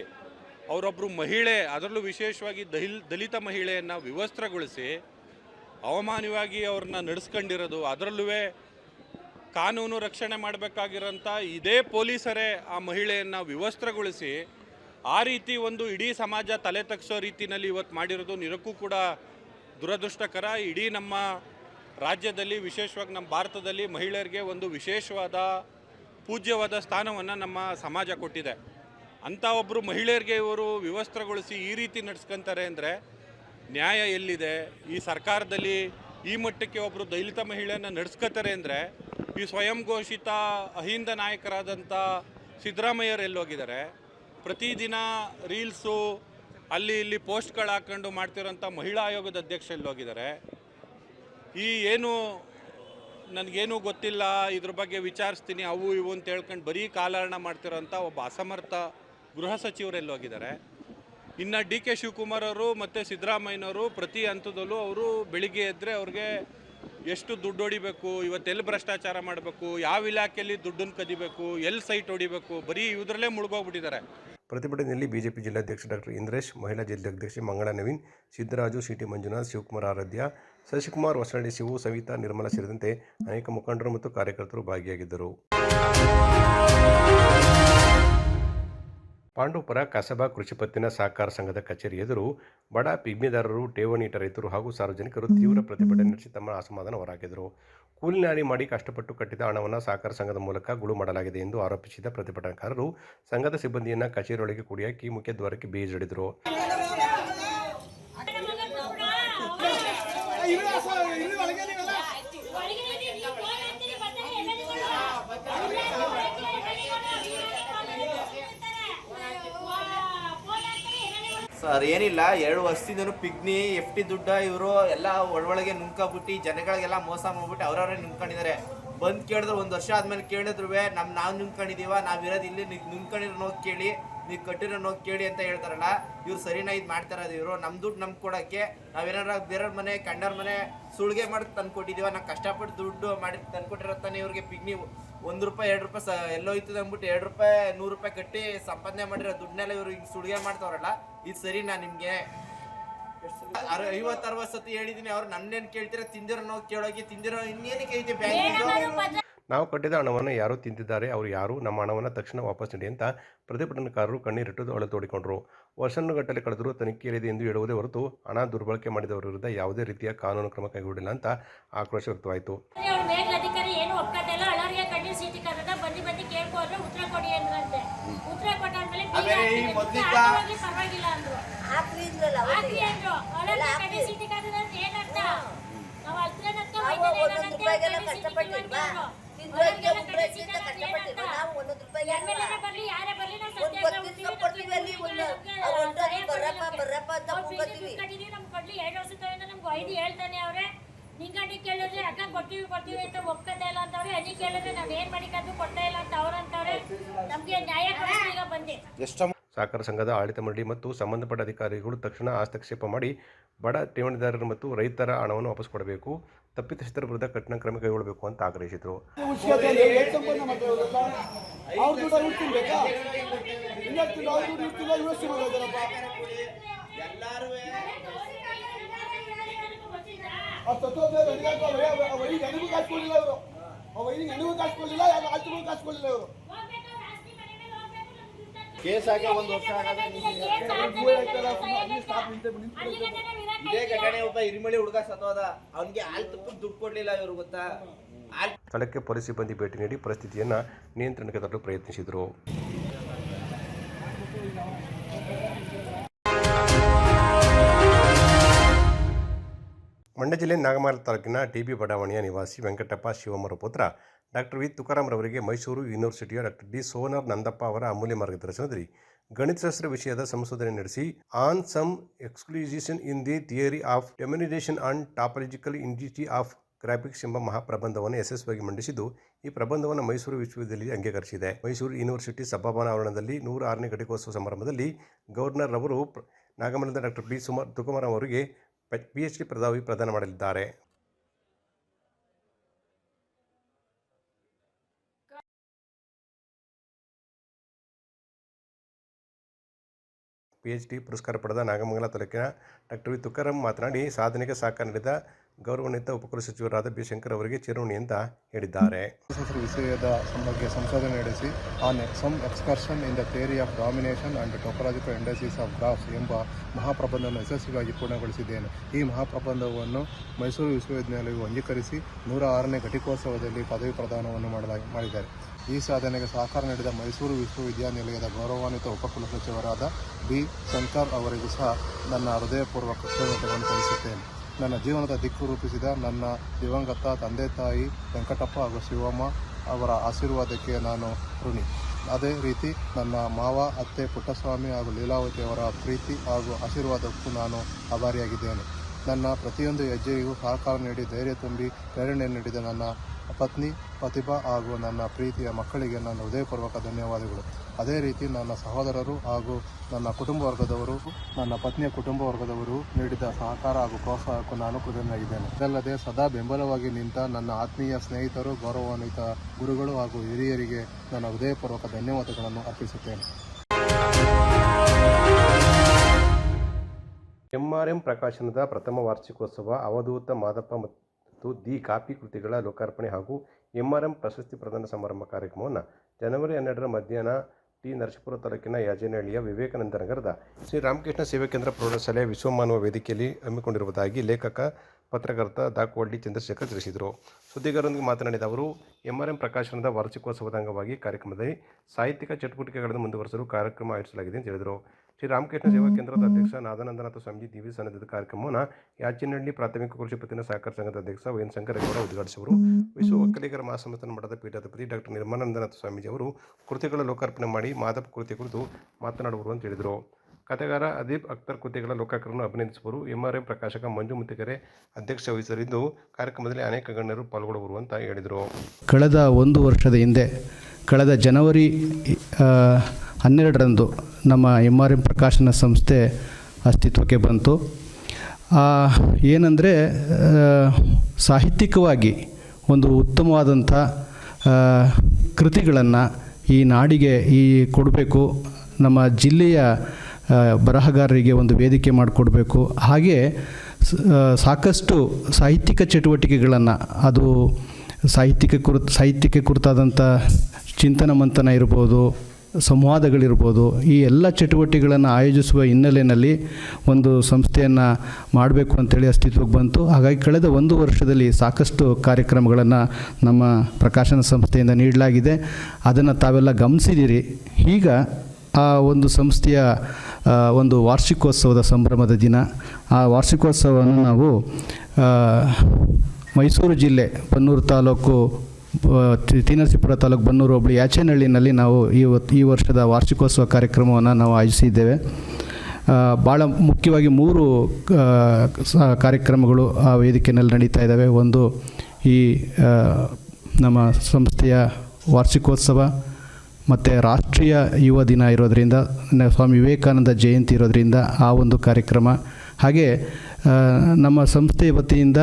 ಅವರೊಬ್ಬರು ಮಹಿಳೆ, ಅದರಲ್ಲೂ ವಿಶೇಷವಾಗಿ ದಹಿಲ್ ದಲಿತ ಮಹಿಳೆಯನ್ನು ವಿವಸ್ತ್ರಗೊಳಿಸಿ ಅವಮಾನವಾಗಿ ಅವ್ರನ್ನ ನಡೆಸ್ಕೊಂಡಿರೋದು ಅದರಲ್ಲೂ ಕಾನೂನು ರಕ್ಷಣೆ ಮಾಡಬೇಕಾಗಿರೋಂಥ ಇದೇ ಪೊಲೀಸರೇ ಆ ಮಹಿಳೆಯನ್ನು ವಿವಸ್ತ್ರಗೊಳಿಸಿ ಆ ರೀತಿ ಒಂದು ಇಡೀ ಸಮಾಜ ತಲೆ ತಗ್ಸೋ ರೀತಿಯಲ್ಲಿ ಇವತ್ತು ಮಾಡಿರೋದು ನಿರಕ್ಕೂ ಕೂಡ ದುರದೃಷ್ಟಕರ. ಇಡೀ ನಮ್ಮ ರಾಜ್ಯದಲ್ಲಿ, ವಿಶೇಷವಾಗಿ ನಮ್ಮ ಭಾರತದಲ್ಲಿ ಮಹಿಳೆಯರಿಗೆ ಒಂದು ವಿಶೇಷವಾದ ಪೂಜ್ಯವಾದ ಸ್ಥಾನವನ್ನು ನಮ್ಮ ಸಮಾಜ ಕೊಟ್ಟಿದೆ. ಅಂಥ ಒಬ್ಬರು ಮಹಿಳೆಯರಿಗೆ ಇವರು ವಿವಸ್ತ್ರಗೊಳಿಸಿ ಈ ರೀತಿ ನಡೆಸ್ಕೊಂತಾರೆ ಅಂದರೆ ನ್ಯಾಯ ಎಲ್ಲಿದೆ? ಈ ಸರ್ಕಾರದಲ್ಲಿ ಈ ಮಟ್ಟಕ್ಕೆ ಒಬ್ಬರು ದಲಿತ ಮಹಿಳೆಯನ್ನು ನಡೆಸ್ಕೋತಾರೆ ಅಂದರೆ ಈ ಸ್ವಯಂ ಘೋಷಿತ ಅಹಿಂದ ನಾಯಕರಾದಂಥ ಸಿದ್ದರಾಮಯ್ಯರು ಎಲ್ಲೋಗಿದ್ದಾರೆ. ಪ್ರತಿದಿನ ರೀಲ್ಸು, ಅಲ್ಲಿ ಇಲ್ಲಿ ಪೋಸ್ಟ್ಗಳು ಹಾಕ್ಕೊಂಡು ಮಾಡ್ತಿರೋಂಥ ಮಹಿಳಾ ಆಯೋಗದ ಅಧ್ಯಕ್ಷ ಎಲ್ಲೋಗಿದ್ದಾರೆ. ಈ ಏನು ನನಗೇನೂ ಗೊತ್ತಿಲ್ಲ, ಇದ್ರ ಬಗ್ಗೆ ವಿಚಾರಿಸ್ತೀನಿ, ಅವು ಇವು ಅಂತ ಹೇಳ್ಕೊಂಡು ಬರೀ ಕಾಲಹರಣ ಮಾಡ್ತಿರೋಂಥ ಒಬ್ಬ ಅಸಮರ್ಥ ಗೃಹ ಸಚಿವರು ಎಲ್ಲೋಗಿದ್ದಾರೆ ಇನ್ನು ಡಿ ಕೆ ಶಿವಕುಮಾರ್ ಅವರು ಮತ್ತು ಸಿದ್ದರಾಮಯ್ಯನವರು ಪ್ರತಿ ಹಂತದಲ್ಲೂ ಅವರು ಬೆಳಿಗ್ಗೆ ಎದ್ದರೆ ಅವ್ರಿಗೆ ಎಷ್ಟು ದುಡ್ಡು ಹೊಡಿಬೇಕು ಇವತ್ತೆಲ್ಲಿ ಭ್ರಷ್ಟಾಚಾರ ಮಾಡಬೇಕು, ಯಾವ ಇಲಾಖೆಯಲ್ಲಿ ದುಡ್ಡನ್ನು ಕದಿಬೇಕು, ಎಲ್ಲಿ ಸೈಟ್ ಹೊಡಿಬೇಕು, ಬರೀ ಇದರಲ್ಲೇ ಮುಳುಗೋಗ್ಬಿಟ್ಟಿದ್ದಾರೆ. ಪ್ರತಿಭಟನೆಯಲ್ಲಿ ಬಿಜೆಪಿ ಜಿಲ್ಲಾಧ್ಯಕ್ಷ ಡಾಕ್ಟರ್ ಇಂದ್ರೇಶ್, ಮಹಿಳಾ ಜಿಲ್ಲಾಧ್ಯಕ್ಷೆ ಮಂಗಳ ನವೀನ್, ಸಿದ್ದರಾಜು, ಸಿಟಿ ಮಂಜುನಾಥ್, ಶಿವಕುಮಾರ್ ಆರಾಧ್ಯ ಶಶಿಕುಮಾರ್ ಹೊಸಳ್ಳಿ ಶಿವು, ಸವಿತಾ, ನಿರ್ಮಲಾ ಸೇರಿದಂತೆ ಅನೇಕ ಮುಖಂಡರು ಮತ್ತು ಕಾರ್ಯಕರ್ತರು ಭಾಗಿಯಾಗಿದ್ದರು. ಪಾಂಡವಪುರ ಕಸಬಾ ಕೃಷಿ ಪತ್ತಿನ ಸಹಕಾರ ಸಂಘದ ಕಚೇರಿ ಎದುರು ಬಡ ಪಿಗ್ಮಿದಾರರು ಠೇವಣಿ ಇಟ್ಟ ರೈತರು ಹಾಗೂ ಸಾರ್ವಜನಿಕರು ತೀವ್ರ ಪ್ರತಿಭಟನೆ ನಡೆಸಿ ತಮ್ಮ ಅಸಮಾಧಾನ ಹೊರಹಾಕಿದರು. ಕೂಲಿನಾರಿ ಮಾಡಿ ಕಷ್ಟಪಟ್ಟು ಕಟ್ಟಿದ ಹಣವನ್ನು ಸಹಕಾರ ಸಂಘದ ಮೂಲಕ ಗುಳು ಮಾಡಲಾಗಿದೆ ಎಂದು ಆರೋಪಿಸಿದ ಪ್ರತಿಭಟನಾಕಾರರು ಸಂಘದ ಸಿಬ್ಬಂದಿಯನ್ನು ಕಚೇರಿಯೊಳಗೆ ಕುಡಿಯಾಕಿ ಮುಖ್ಯದ್ವಾರಕ್ಕೆ ಬೀಜಡಿದರು. ಸರ್, ಏನಿಲ್ಲ, ಎರಡು ವರ್ಷದಿಂದ ಪಿಗ್ನಿ, ಎಫ್ ಟಿ ದುಡ್ಡ, ಇವರು ಎಲ್ಲ ಒಳೊಳಗೆ ನುಂಕಬಿಟ್ಟು ಜನಗಳಿಗೆಲ್ಲ ಮೋಸ ಮಾಡ್ಬಿಟ್ಟು ಅವರವರೇ ನುಂಕೊಂಡಿದ್ದಾರೆ ಬಂದು ಕೇಳಿದ್ರೆ, ಒಂದು ವರ್ಷ ಆದ್ಮೇಲೆ ಕೇಳಿದ್ರು ನಮ್ ನಾವು ನುಂಕೊಂಡಿದೀವ ಇರೋದು ಇಲ್ಲಿ ನುಂಕೊಂಡಿರೋ ಕೇಳಿ ನೀವು ಕಟ್ಟಿರೋ ನೋವು ಕೇಳಿ ಅಂತ ಹೇಳ್ತಾರಲ್ಲ ಇವ್ರು ಸರಿನಾ ಇದು ಮಾಡ್ತಾರ ಇವರು ನಮ್ಮ ದುಡ್ಡು ನಮ್ಗೆ ಕೊಡೋಕ್ಕೆ ನಾವೇನಾರ ಬೇರೆಯವ್ರ ಮನೆ ಕಂಡವ್ರ ಮನೆ ಸುಳ್ಗೆ ಮಾಡಿ ತಂದು ಕೊಟ್ಟಿದ್ದೀವ ನಾವು ಕಷ್ಟಪಟ್ಟು ದುಡ್ಡು ಮಾಡಿ ತಂದ್ಕೊಟ್ಟಿರೋ ತಾನೇ ಇವ್ರಿಗೆ ಪಿಗ್ನಿ ಒಂದು ರೂಪಾಯಿ ಎರಡು ರೂಪಾಯಿ ಸ ಎಲ್ಲೋ ಇತ್ತು ಅಂದ್ಬಿಟ್ಟು ಎರಡು ರೂಪಾಯಿ ನೂರು ರೂಪಾಯಿ ಕಟ್ಟಿ ಸಂಪಾದನೆ ಮಾಡಿರೋ ದುಡ್ಡನ್ನೆಲ್ಲ ಇವರು ಹಿಂಗೆ ಸುಳ್ಗೆ ಮಾಡ್ತಾವ್ರಲ್ಲ ಇದು ಸರಿನಾ ನಿಮಗೆ? ಐವತ್ತು ಅರವತ್ತು ಸತಿ ಹೇಳಿದೀನಿ ಅವ್ರು ನನ್ನೇನು ಕೇಳ್ತೀರ ತಿಂದಿರೋ ನೋವು ಕೇಳೋಕೆ ತಿಂದಿರೋ ಇನ್ನೇನಕ್ಕೆ ಐತೆ ಬ್ಯಾಂಕ್ ನಾವು ಕಟ್ಟಿದ ಹಣವನ್ನು ಯಾರು ತಿಂತಿದ್ದಾರೆ ಅವರು ಯಾರು? ನಮ್ಮ ಹಣವನ್ನು ತಕ್ಷಣ ವಾಪಸ್ ನೀಡಿ ಅಂತ ಪ್ರತಿಭಟನಾಕಾರರು ಕಣ್ಣೀರಿಟ್ಟು ಅಳು ತೋಡಿಕೊಂಡರು. ವರ್ಷಾನುಗಟ್ಟಲೆ ಕಳೆದರೂ ತನಿಖೆಯಲ್ಲಿದೆ ಎಂದು ಹೇಳುವುದೇ ಹೊರತು ಹಣ ದುರ್ಬಳಕೆ ಮಾಡಿದವರ ವಿರುದ್ಧ ಯಾವುದೇ ರೀತಿಯ ಕಾನೂನು ಕ್ರಮ ಕೈಗೊಂಡಿಲ್ಲ ಅಂತ ಆಕ್ರೋಶ ವ್ಯಕ್ತವಾಯಿತು. ಮೇಲಧಿಕಾರಿ ಅಂತ ಕಟ್ಟಿದೀವಿ, ನಮ್ಗೆ. ಕೊಡ್ಲಿ. ಎರಡು ನಮ್ಗೆ ಹೇಳ್ತಾನೆ ಅವ್ರೆ. ಕೇಳಿದ್ರೆ ಅಕ್ಕ ಕೊಡ್ತೀವಿ ಕೊಡ್ತೀವಿ ಅಂತ ಒಪ್ಕೊತಾ ಇಲ್ಲ ಅಂತವ್ರೆ ಕೇಳಿದ್ರೆ ನಾವ್ ಏನ್ ಮಾಡಿಕಾದ್ರು ಕೊಡ್ತಾ ಇಲ್ಲ ಅಂತ ಅವ್ರಂತವ್ರೆ ನಮಗೆ ನ್ಯಾಯ ಕೊಡಿಸಿ ಈಗ ಬಂದೆ. ಸಹಕಾರ ಸಂಘದ ಆಡಳಿತ ಮಂಡಳಿ ಮತ್ತು ಸಂಬಂಧಪಟ್ಟ ಅಧಿಕಾರಿಗಳು ತಕ್ಷಣ ಹಸ್ತಕ್ಷೇಪ ಮಾಡಿ ಬಡ ಠೇವಣಿದಾರರು ಮತ್ತು ರೈತರ ಹಣವನ್ನು ವಾಪಸ್ ಕೊಡಬೇಕು. ತಪ್ಪಿತಸ್ಥರ ವಿರುದ್ಧ ಕಠಿಣ ಕ್ರಮ ಕೈಗೊಳ್ಳಬೇಕು ಅಂತ ಆಗ್ರಹಿಸಿದರು. ಕಾಸ್ಕೊಳ್ಳಿಲ್ಲ ಅವರು ಕಾಸ್ಕೊಳ್ಳಿಲ್ಲ ಕಾಸ್ಕೊಳ್ಳಿಲ್ಲ ಅವರು ಕೇಸ್ ಹಾಕಿ ಒಂದು ವರ್ಷ ಇದೇ ಘಟನೆ ಒಬ್ಬ ಇರಿಮಳಿ ಹುಡುಗ ಸತ್ತೋದ ಅವನಿಗೆ ಹಾಲು ತುಪ್ಪ ದುಡ್ಡು ಕೊಡ್ಲಿಲ್ಲ ಇವ್ರು ಗೊತ್ತಾ? ಸ್ಥಳಕ್ಕೆ ಪೊಲೀಸ್ ಸಿಬ್ಬಂದಿ ಭೇಟಿ ನೀಡಿ ಪರಿಸ್ಥಿತಿಯನ್ನು ನಿಯಂತ್ರಣಕ್ಕೆ ತರಲು ಪ್ರಯತ್ನಿಸಿದರು. ಮಂಡ್ಯ ಜಿಲ್ಲೆ ನಾಗಮಾಲ ತಾಲೂಕಿನ ಡಿ ಬಿ ಬಡಾವಣೆಯ ನಿವಾಸಿ ವೆಂಕಟಪ್ಪ ಶಿವಮರ ಪುತ್ರ ಡಾಕ್ಟರ್ ವಿ ತುಕಾರಾಮ್ರವರಿಗೆ ಮೈಸೂರು ಯೂನಿವರ್ಸಿಟಿಯ ಡಾಕ್ಟರ್ ಡಿ ಸೋನಾರ್ ನಂದಪ್ಪ ಅವರ ಅಮೂಲ್ಯ ಮಾರ್ಗದರ್ಶನದಲ್ಲಿ ಗಣಿತಶಾಸ್ತ್ರ ವಿಷಯದ ಸಂಶೋಧನೆ ನಡೆಸಿ on some exclusion in the theory of domination and topological indices of graphics ಎಂಬ ಮಹಾಪ್ರಬಂಧವನ್ನು ಯಶಸ್ವಿಯಾಗಿ ಮಂಡಿಸಿದ್ದು, ಈ ಪ್ರಬಂಧವನ್ನು ಮೈಸೂರು ವಿಶ್ವವಿದ್ಯಾಲಯ ಅಂಗೀಕರಿಸಿದೆ. ಮೈಸೂರು ಯೂನಿವರ್ಸಿಟಿ ಸಭಾಭವನ ಆವರಣದಲ್ಲಿ ನೂರ ಆರನೇ ಘಟಿಕೋತ್ಸವ ಸಮಾರಂಭದಲ್ಲಿ ಗವರ್ನರ್ ಅವರು ನಾಗಮಲದ ಡಾಕ್ಟರ್ ಬಿ ಸುಮಾರ್ ತುಕುಮಾರ್ ಅವರಿಗೆ ಪಿ ಎಚ್ ಡಿ ಪ್ರದಾನ ಮಾಡಲಿದ್ದಾರೆ. ಪಿ ಎಚ್ ಡಿ ಪುರಸ್ಕಾರ ಪಡೆದ ನಾಗಮಂಗಲ ತಾಲೂಕಿನ ಡಾಕ್ಟರ್ ವಿ ತುಕಾರಾಮ್ ಮಾತನಾಡಿ, ಸಾಧನೆಗೆ ಸಹಕಾರ ನೀಡಿದ ಗೌರವಾನ್ವಿತ ಉಪಕುಲಸಚಿವರಾದ ಬಿ ಶಂಕರ್ ಅವರಿಗೆ ಚಿರೋಣಿ ಅಂತ ಹೇಳಿದ್ದಾರೆ. ವಿಷಯದ ಬಗ್ಗೆ ಸಂಶೋಧನೆ ನಡೆಸಿ on some excursion in the theory of domination and topological industries of graphs ಎಂಬ ಮಹಾಪ್ರಬಂಧವನ್ನು ಯಶಸ್ವಿಯಾಗಿ ಪೂರ್ಣಗೊಳಿಸಿದ್ದೇನೆ. ಈ ಮಹಾಪ್ರಬಂಧವನ್ನು ಮೈಸೂರು ವಿಶ್ವವಿದ್ಯಾಲಯವು ಅಂಗೀಕರಿಸಿ, ನೂರ ಆರನೇ ಘಟಿಕೋತ್ಸವದಲ್ಲಿ ಪದವಿ ಪ್ರದಾನವನ್ನು ಮಾಡಲಾಗಿ, ಮಾಡಿದ್ದಾರೆ. ಈ ಸಾಧನೆಗೆ ಸಹಕಾರ ನೀಡಿದ ಮೈಸೂರು ವಿಶ್ವವಿದ್ಯಾನಿಲಯದ ಗೌರವಾನ್ವಿತ ಉಪಕುಲಸಚಿವರಾದ ಬಿ. ಶಂಕರ್ ಅವರಿಗೂ ಸಹ ನನ್ನ ಹೃದಯಪೂರ್ವಕ ಕೃತಜ್ಞತೆಗಳನ್ನು ತಿಳಿಸುತ್ತೇನೆ ನನ್ನ ಜೀವನದ ದಿಕ್ಕು ರೂಪಿಸಿದ ನನ್ನ ದಿವಂಗತ ತಂದೆ ತಾಯಿ ವೆಂಕಟಪ್ಪ ಹಾಗೂ ಶಿವಮ್ಮ ಅವರ ಆಶೀರ್ವಾದಕ್ಕೆ ನಾನು ಋಣಿ. ಅದೇ ರೀತಿ ನನ್ನ ಮಾವ, ಅತ್ತೆ ಪುಟ್ಟಸ್ವಾಮಿ ಹಾಗೂ ಲೀಲಾವತಿ ಅವರ ಪ್ರೀತಿ ಹಾಗೂ ಆಶೀರ್ವಾದಕ್ಕೂ ನಾನು ಆಭಾರಿಯಾಗಿದ್ದೇನೆ. ನನ್ನ ಪ್ರತಿಯೊಂದು ಹೆಜ್ಜೆಗೂ ಸಹಕಾರ ನೀಡಿ ಧೈರ್ಯ ತುಂಬಿ ಪ್ರೇರಣೆ ನೀಡಿದ ನನ್ನ ಪತ್ನಿ, ಪ್ರತಿಭಾ ಹಾಗೂ ನನ್ನ ಪ್ರೀತಿಯ ಮಕ್ಕಳಿಗೆ ನನ್ನ ಹೃದಯಪೂರ್ವಕ ಧನ್ಯವಾದಗಳು. ಅದೇ ರೀತಿ ನನ್ನ ಸಹೋದರರು ಹಾಗೂ ನನ್ನ ಕುಟುಂಬ ವರ್ಗದವರು, ನನ್ನ ಪತ್ನಿಯ ಕುಟುಂಬ ವರ್ಗದವರು ನೀಡಿದ ಸಹಕಾರ ಹಾಗೂ ಪ್ರೋತ್ಸಾಹಕ್ಕೂ ನಾನು ಕೃತಜ್ಞನಾಗಿದ್ದೇನೆ. ಇದಲ್ಲದೆ ಸದಾ ಬೆಂಬಲವಾಗಿ ನಿಂತ ನನ್ನ ಆತ್ಮೀಯ ಸ್ನೇಹಿತರು, ಗೌರವಾನ್ವಿತ ಗುರುಗಳು ಹಾಗೂ ಹಿರಿಯರಿಗೆ ನನ್ನ ಹೃದಯಪೂರ್ವಕ ಧನ್ಯವಾದಗಳನ್ನು ಅರ್ಪಿಸುತ್ತೇನೆ. ಎಂಆರ್ಎಂ ಪ್ರಕಾಶನದ ಪ್ರಥಮ ವಾರ್ಷಿಕೋತ್ಸವ ಅವಧೂತ ಮಾದಪ್ಪ ಮತ್ತು ದಿ ಕಾಪಿ ಕೃತಿಗಳ ಲೋಕಾರ್ಪಣೆ ಹಾಗೂ ಎಂಆರ್ಎಂ ಪ್ರಶಸ್ತಿ ಪ್ರದಾನ ಸಮಾರಂಭ ಕಾರ್ಯಕ್ರಮವನ್ನು ಜನವರಿ ಹನ್ನೆರಡರ ಮಧ್ಯಾಹ್ನ ಟಿ ನರಸೀಪುರ ತಾಲೂಕಿನ ಯಾಜನಹಳ್ಳಿಯ ವಿವೇಕಾನಂದ ನಗರದ ಶ್ರೀ ರಾಮಕೃಷ್ಣ ಸೇವಾ ಕೇಂದ್ರ ಪ್ರೌಢಶಾಲೆಯ ವಿಶ್ವಮಾನವ ವೇದಿಕೆಯಲ್ಲಿ ಹಮ್ಮಿಕೊಂಡಿರುವುದಾಗಿ ಲೇಖಕ, ಪತ್ರಕರ್ತ ದಾಕುವಳ್ಳಿ ಚಂದ್ರಶೇಖರ್ ತಿಳಿಸಿದರು. ಸುದ್ದಿಗಾರರೊಂದಿಗೆ ಮಾತನಾಡಿದ ಅವರು, ಎಂಆರ್ಎಂ ಪ್ರಕಾಶನದ ವಾರ್ಷಿಕೋತ್ಸವದ ಅಂಗವಾಗಿ ಕಾರ್ಯಕ್ರಮದಲ್ಲಿ ಸಾಹಿತ್ಯಿಕ ಚಟುವಟಿಕೆಗಳನ್ನು ಮುಂದುವರಿಸಲು ಕಾರ್ಯಕ್ರಮ ಆಯೋಜಿಸಲಾಗಿದೆ ಎಂದು ಹೇಳಿದರು. ಶ್ರೀ ರಾಮಕೃಷ್ಣ ಸೇವಾ ಕೇಂದ್ರದ ಅಧ್ಯಕ್ಷ ನಾದಾನಂದನಾಥ ಸ್ವಾಮೀಜಿ ದಿವ್ಯ ಸನ್ನಿಧಿ ಕಾರ್ಯಕ್ರಮವನ್ನು ಯಾಚಿನಹಳ್ಳಿ ಪ್ರಾಥಮಿಕ ಕೃಷಿ ಪತ್ತಿನ ಸಹಕಾರ ಸಂಘದ ಅಧ್ಯಕ್ಷ ವೈನ್ ಶಂಕರೇಗೌಡ ಉದ್ಘಾಟಿಸುವರು. ವಿಶ್ವ ಒಕ್ಕಲಿಗರ ಮಹಾಸಂಸ್ಥಾನ ಮಠದ ಪೀಠಾಧಿಪತಿ ಡಾಕ್ಟರ್ ನಿರ್ಮಾನಂದನಾಥ ಸ್ವಾಮೀಜಿ ಅವರು ಕೃತಿಗಳ ಲೋಕಾರ್ಪಣೆ ಮಾಡಿ ಮಾದಪ್ಪ ಕೃತಿ ಕುರಿತು ಮಾತನಾಡುವರು ಅಂತ ಹೇಳಿದರು. ಕಥೆಗಾರ ಅದೀಪ್ ಅಖ್ತರ್ ಕೃತಿಗಳ ಲೋಕಾಕರನ್ನು ಅಭಿನಂದಿಸುವರು. ಎಂಆರ್ಎಂ ಪ್ರಕಾಶಕ ಮಂಜು ಮುತ್ತಿಗೆರೆ ಅಧ್ಯಕ್ಷ ವಹಿಸಲಿದ್ದು, ಕಾರ್ಯಕ್ರಮದಲ್ಲಿ ಅನೇಕ ಗಣ್ಯರು ಪಾಲ್ಗೊಳ್ಳುವರು ಅಂತ ಹೇಳಿದರು. ಕಳೆದ ಒಂದು ವರ್ಷದ ಹಿಂದೆ, ಕಳೆದ ಜನವರಿ ಹನ್ನೆರಡರಂದು ನಮ್ಮ ಎಂ ಆರ್ ಎಂ ಪ್ರಕಾಶನ ಸಂಸ್ಥೆ ಅಸ್ತಿತ್ವಕ್ಕೆ ಬಂತು. ಏನಂದರೆ ಸಾಹಿತ್ಯಿಕವಾಗಿ ಒಂದು ಉತ್ತಮವಾದಂಥ ಕೃತಿಗಳನ್ನು ಈ ನಾಡಿಗೆ ಈ ಕೊಡಬೇಕು. ನಮ್ಮ ಜಿಲ್ಲೆಯ ಬರಹಗಾರರಿಗೆ ಒಂದು ವೇದಿಕೆ ಮಾಡಿಕೊಡ್ಬೇಕು. ಹಾಗೆ ಸಾಕಷ್ಟು ಸಾಹಿತ್ಯಿಕ ಚಟುವಟಿಕೆಗಳನ್ನು, ಅದು ಸಾಹಿತ್ಯಿಕ ಕುರಿತು ಸಾಹಿತ್ಯಕ್ಕೆ ಕುರಿತಾದಂಥ ಚಿಂತನ ಮಂಥನ ಇರ್ಬೋದು, ಸಂವಾದಗಳಿರ್ಬೋದು, ಈ ಎಲ್ಲ ಚಟುವಟಿಕೆಗಳನ್ನು ಆಯೋಜಿಸುವ ಹಿನ್ನೆಲೆಯಲ್ಲಿ ಒಂದು ಸಂಸ್ಥೆಯನ್ನು ಮಾಡಬೇಕು ಅಂತೇಳಿ ಅಸ್ತಿತ್ವಕ್ಕೆ ಬಂತು. ಹಾಗಾಗಿ ಕಳೆದ ಒಂದು ವರ್ಷದಲ್ಲಿ ಸಾಕಷ್ಟು ಕಾರ್ಯಕ್ರಮಗಳನ್ನು ನಮ್ಮ ಪ್ರಕಾಶನ ಸಂಸ್ಥೆಯಿಂದ ನೀಡಲಾಗಿದೆ. ಅದನ್ನು ತಾವೆಲ್ಲ ಗಮನಿಸಿದ್ದೀರಿ ಈಗ ಆ ಒಂದು ಸಂಸ್ಥೆಯ ಒಂದು ವಾರ್ಷಿಕೋತ್ಸವದ ಸಂಭ್ರಮದ ದಿನ. ಆ ವಾರ್ಷಿಕೋತ್ಸವವನ್ನು ನಾವು ಮೈಸೂರು ಜಿಲ್ಲೆ ಬನ್ನೂರು ತಾಲೂಕು ತಿನಸಿಪುರ ತಾಲೂಕು ಬನ್ನೂರು ಹೋಬಳಿ ಯಾಚೇನಹಳ್ಳಿನಲ್ಲಿ ನಾವು ಈ ಹೊತ್- ಈ ವರ್ಷದ ವಾರ್ಷಿಕೋತ್ಸವ ಕಾರ್ಯಕ್ರಮವನ್ನು ನಾವು ಆಯೋಜಿಸಿದ್ದೇವೆ. ಭಾಳ ಮುಖ್ಯವಾಗಿ ಮೂರು ಕಾರ್ಯಕ್ರಮಗಳು ಆ ವೇದಿಕೆಯಲ್ಲಿ ನಡೀತಾ ಇದ್ದಾವೆ. ಒಂದು ಈ ನಮ್ಮ ಸಂಸ್ಥೆಯ ವಾರ್ಷಿಕೋತ್ಸವ ಮತ್ತು ರಾಷ್ಟ್ರೀಯ ಯುವ ದಿನ ಇರೋದರಿಂದ ಸ್ವಾಮಿ ವಿವೇಕಾನಂದ ಜಯಂತಿ ಇರೋದರಿಂದ ಆ ಒಂದು ಕಾರ್ಯಕ್ರಮ. ಹಾಗೆ ನಮ್ಮ ಸಂಸ್ಥೆಯ ವತಿಯಿಂದ